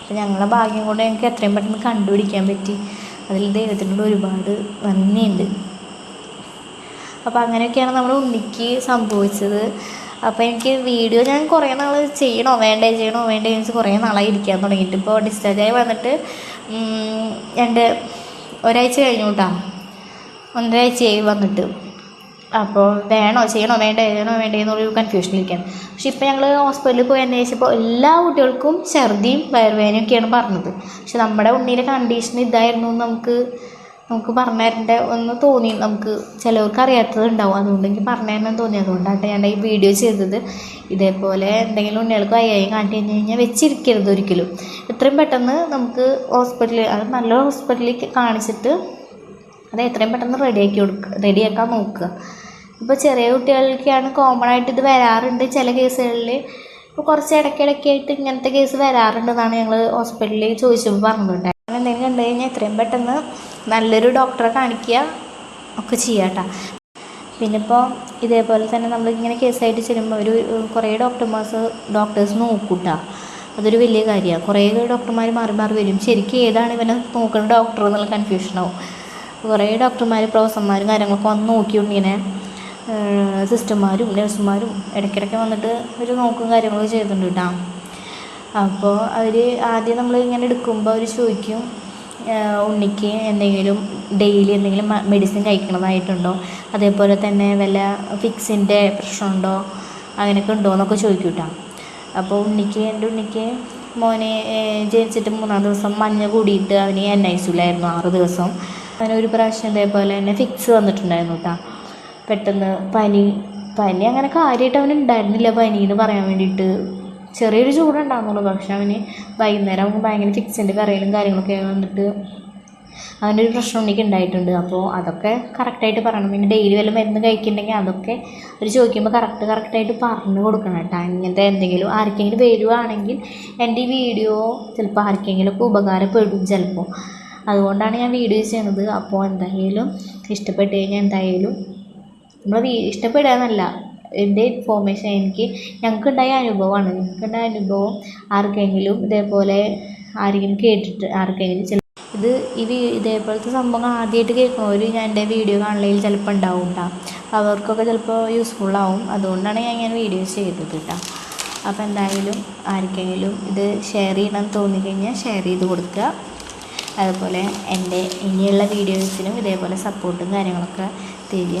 അപ്പം ഞങ്ങളെ ഭാഗ്യം കൊണ്ട് ഞങ്ങൾക്ക് എത്രയും പെട്ടെന്ന് കണ്ടുപിടിക്കാൻ പറ്റി. അതിൽ ദൈവത്തിനോട് ഒരുപാട് നന്ദിയുണ്ട്. അപ്പോൾ അങ്ങനെയൊക്കെയാണ് നമ്മൾ ഉണ്ണിക്ക് സംഭവിച്ചത്. അപ്പോൾ എനിക്ക് വീഡിയോ ഞാൻ കുറേ നാൾ ചെയ്യണോ വേണ്ടേ ചെയ്യണോ വേണ്ടേ എന്ന് കുറേ നാളായി ഇരിക്കാൻ തുടങ്ങിയിട്ട്. ഇപ്പോൾ ഡിസ്ചാർജ് ആയി വന്നിട്ട് എന്റെ ഒരാഴ്ച കഴിഞ്ഞു കേട്ടോ. ഒന്നരാഴ്ചയായി വന്നിട്ട്. അപ്പോൾ വേണോ ചെയ്യണോ വേണ്ടേ ചെയ്യണോ വേണ്ടേ എന്നുള്ളൊരു കൺഫ്യൂഷനിലിരിക്കുകയാണ് പക്ഷെ ഇപ്പോൾ ഞങ്ങൾ ഹോസ്പിറ്റലിൽ പോയി അന്വേഷിച്ചപ്പോൾ എല്ലാ കുട്ടികൾക്കും ഛർദിയും വയറുവേദനയൊക്കെയാണ് പറഞ്ഞത്. പക്ഷെ നമ്മുടെ ഉണ്ണിയിലെ കണ്ടീഷൻ ഇതായിരുന്നു നമുക്ക് നമുക്ക് പറഞ്ഞു തരേണ്ട ഒന്ന് തോന്നി. നമുക്ക് ചിലവർക്ക് അറിയാത്തത് ഉണ്ടാവും. അതുകൊണ്ട് എനിക്ക് പറഞ്ഞു തരണം തോന്നി. അതുകൊണ്ടാണ് ഞാൻ ഈ വീഡിയോ ചെയ്തത്. ഇതേപോലെ എന്തെങ്കിലും ഉണ്ണികൾക്ക് വയ്യായി കാണിച്ചു കഴിഞ്ഞ് കഴിഞ്ഞാൽ വെച്ചിരിക്കരുത് ഒരിക്കലും. എത്രയും പെട്ടെന്ന് നമുക്ക് ഹോസ്പിറ്റലിൽ അത് നല്ല ഹോസ്പിറ്റലിൽ കാണിച്ചിട്ട് അത് എത്രയും പെട്ടെന്ന് റെഡിയാക്കി കൊടുക്കുക റെഡിയാക്കാൻ നോക്കുക. ഇപ്പോൾ ചെറിയ കുട്ടികൾക്കാണ് കോമൺ ആയിട്ട് ഇത് വരാറുണ്ട് ചില കേസുകളിൽ ഇപ്പോൾ കുറച്ച് ഇടയ്ക്കിടയ്ക്കായിട്ട് ഇങ്ങനത്തെ കേസ് വരാറുണ്ടെന്നാണ് ഞങ്ങൾ ഹോസ്പിറ്റലിൽ ചോദിച്ചപ്പോൾ പറഞ്ഞിട്ടുണ്ടായത് അങ്ങനെ എന്തെങ്കിലും കണ്ടു കഴിഞ്ഞാൽ എത്രയും പെട്ടെന്ന് നല്ലൊരു ഡോക്ടറെ കാണിക്കുക ഒക്കെ ചെയ്യാട്ടോ പിന്നെ ഇപ്പോൾ ഇതേപോലെ തന്നെ നമ്മൾ നമ്മളിങ്ങനെ കേസായിട്ട് ചെല്ലുമ്പോൾ ഒരു കുറേ ഡോക്ടർമാർസ് ഡോക്ടേഴ്സ് നോക്കൂട്ടാ അതൊരു വലിയ കാര്യമാണ് കുറേ ഡോക്ടർമാർ മാറി മാറി വരും. ശരിക്കും ഏതാണ് ഇവനെ നോക്കുന്ന ഡോക്ടർ എന്നുള്ള കൺഫ്യൂഷനാവും കുറേ ഡോക്ടർമാർ പ്രൊഫസർമാരും കാര്യങ്ങളൊക്കെ വന്ന് നോക്കിയുണ്ട് ഇങ്ങനെ സിസ്റ്റർമാരും നഴ്സുമാരും ഇടയ്ക്കിടയ്ക്ക് വന്നിട്ട് അവർ നോക്കും കാര്യങ്ങളൊക്കെ ചെയ്തിട്ടുണ്ട് കേട്ടോ. അപ്പോൾ അവർ ആദ്യം നമ്മൾ ഇങ്ങനെ എടുക്കുമ്പോൾ അവർ ചോദിക്കും ഉണ്ണിക്ക് എന്തെങ്കിലും ഡെയിലി എന്തെങ്കിലും മെഡിസിൻ കഴിക്കണതായിട്ടുണ്ടോ? അതേപോലെ തന്നെ വല്ല ഫിക്സിന്റെ പ്രശ്നമുണ്ടോ? അങ്ങനെയൊക്കെ ഉണ്ടോ എന്നൊക്കെ ചോദിക്കും കേട്ടോ. അപ്പോൾ ഉണ്ണിക്ക് എന്റെ ഉണ്ണിക്ക് മോനെ ജനിച്ചിട്ട് മൂന്നാം ദിവസം മഞ്ഞ കൂടിയിട്ട് അവന് എൻ ഐ സിയിലായിരുന്നു ആറ് ദിവസം. അവന് ഒരു പ്രാവശ്യം ഇതേപോലെ തന്നെ ഫിക്സ് വന്നിട്ടുണ്ടായിരുന്നു കേട്ടോ. പെട്ടെന്ന് പനി പനി അങ്ങനെ കാര്യമായിട്ട് അവന് ഉണ്ടായിരുന്നില്ല പനി എന്ന് പറയാൻ വേണ്ടിയിട്ട്. ചെറിയൊരു ചൂടുണ്ടാകുന്നുള്ളൂ പക്ഷെ അവന് വൈകുന്നേരം അവന് ഭയങ്കര ഫിക്സിന്റെ കറയിലും കാര്യങ്ങളൊക്കെ വന്നിട്ട് അവനൊരു പ്രശ്നം ഉണ്ടെങ്കിൽ ഉണ്ടായിട്ടുണ്ട്. അപ്പോൾ അതൊക്കെ കറക്റ്റായിട്ട് പറയണം. പിന്നെ ഡെയിലി വല്ല മരുന്ന് കഴിക്കുന്നുണ്ടെങ്കിൽ അതൊക്കെ അവർ ചോദിക്കുമ്പോൾ കറക്റ്റ് കറക്റ്റായിട്ട് പറഞ്ഞു കൊടുക്കണം കേട്ടോ. ഇങ്ങനത്തെ എന്തെങ്കിലും ആർക്കെങ്കിലും വരുവാണെങ്കിൽ എന്റെ ഈ വീഡിയോ ചിലപ്പോൾ ആർക്കെങ്കിലുമൊക്കെ ഉപകാരപ്പെടും ചിലപ്പോൾ അതുകൊണ്ടാണ് ഞാൻ വീഡിയോ ചെയ്യുന്നത്. അപ്പോൾ എന്തായാലും ഇഷ്ടപ്പെട്ട് കഴിഞ്ഞാൽ എന്തായാലും നമ്മൾ ഇഷ്ടപ്പെടുകയെന്നല്ല എന്റെ ഇൻഫോർമേഷൻ എനിക്ക് ഞങ്ങൾക്കുണ്ടായ അനുഭവമാണ് ഞങ്ങൾക്കുണ്ടായ അനുഭവം ആർക്കെങ്കിലും ഇതേപോലെ ആരെങ്കിലും കേട്ടിട്ട് ആർക്കെങ്കിലും ചില ഇത് വീ- ഇതേപോലത്തെ സംഭവങ്ങൾ ആദ്യമായിട്ട് കേൾക്കുന്നവർ ഞാൻ എന്റെ വീഡിയോ കാണുന്നതിൽ ചിലപ്പോൾ ഉണ്ടാവും കേട്ടോ അവർക്കൊക്കെ ചിലപ്പോൾ യൂസ്ഫുൾ ആവും. അതുകൊണ്ടാണ് ഞാൻ ഇങ്ങനെ വീഡിയോ ചെയ്തത് കേട്ടോ അപ്പോൾ എന്തായാലും ആർക്കെങ്കിലും ഇത് ഷെയർ ചെയ്യണമെന്ന് തോന്നിക്കഴിഞ്ഞാൽ ഷെയർ ചെയ്ത് കൊടുക്കുക. അതുപോലെ എന്റെ ഇനിയുള്ള വീഡിയോസിനും ഇതേപോലെ സപ്പോർട്ടും കാര്യങ്ങളൊക്കെ തരിക.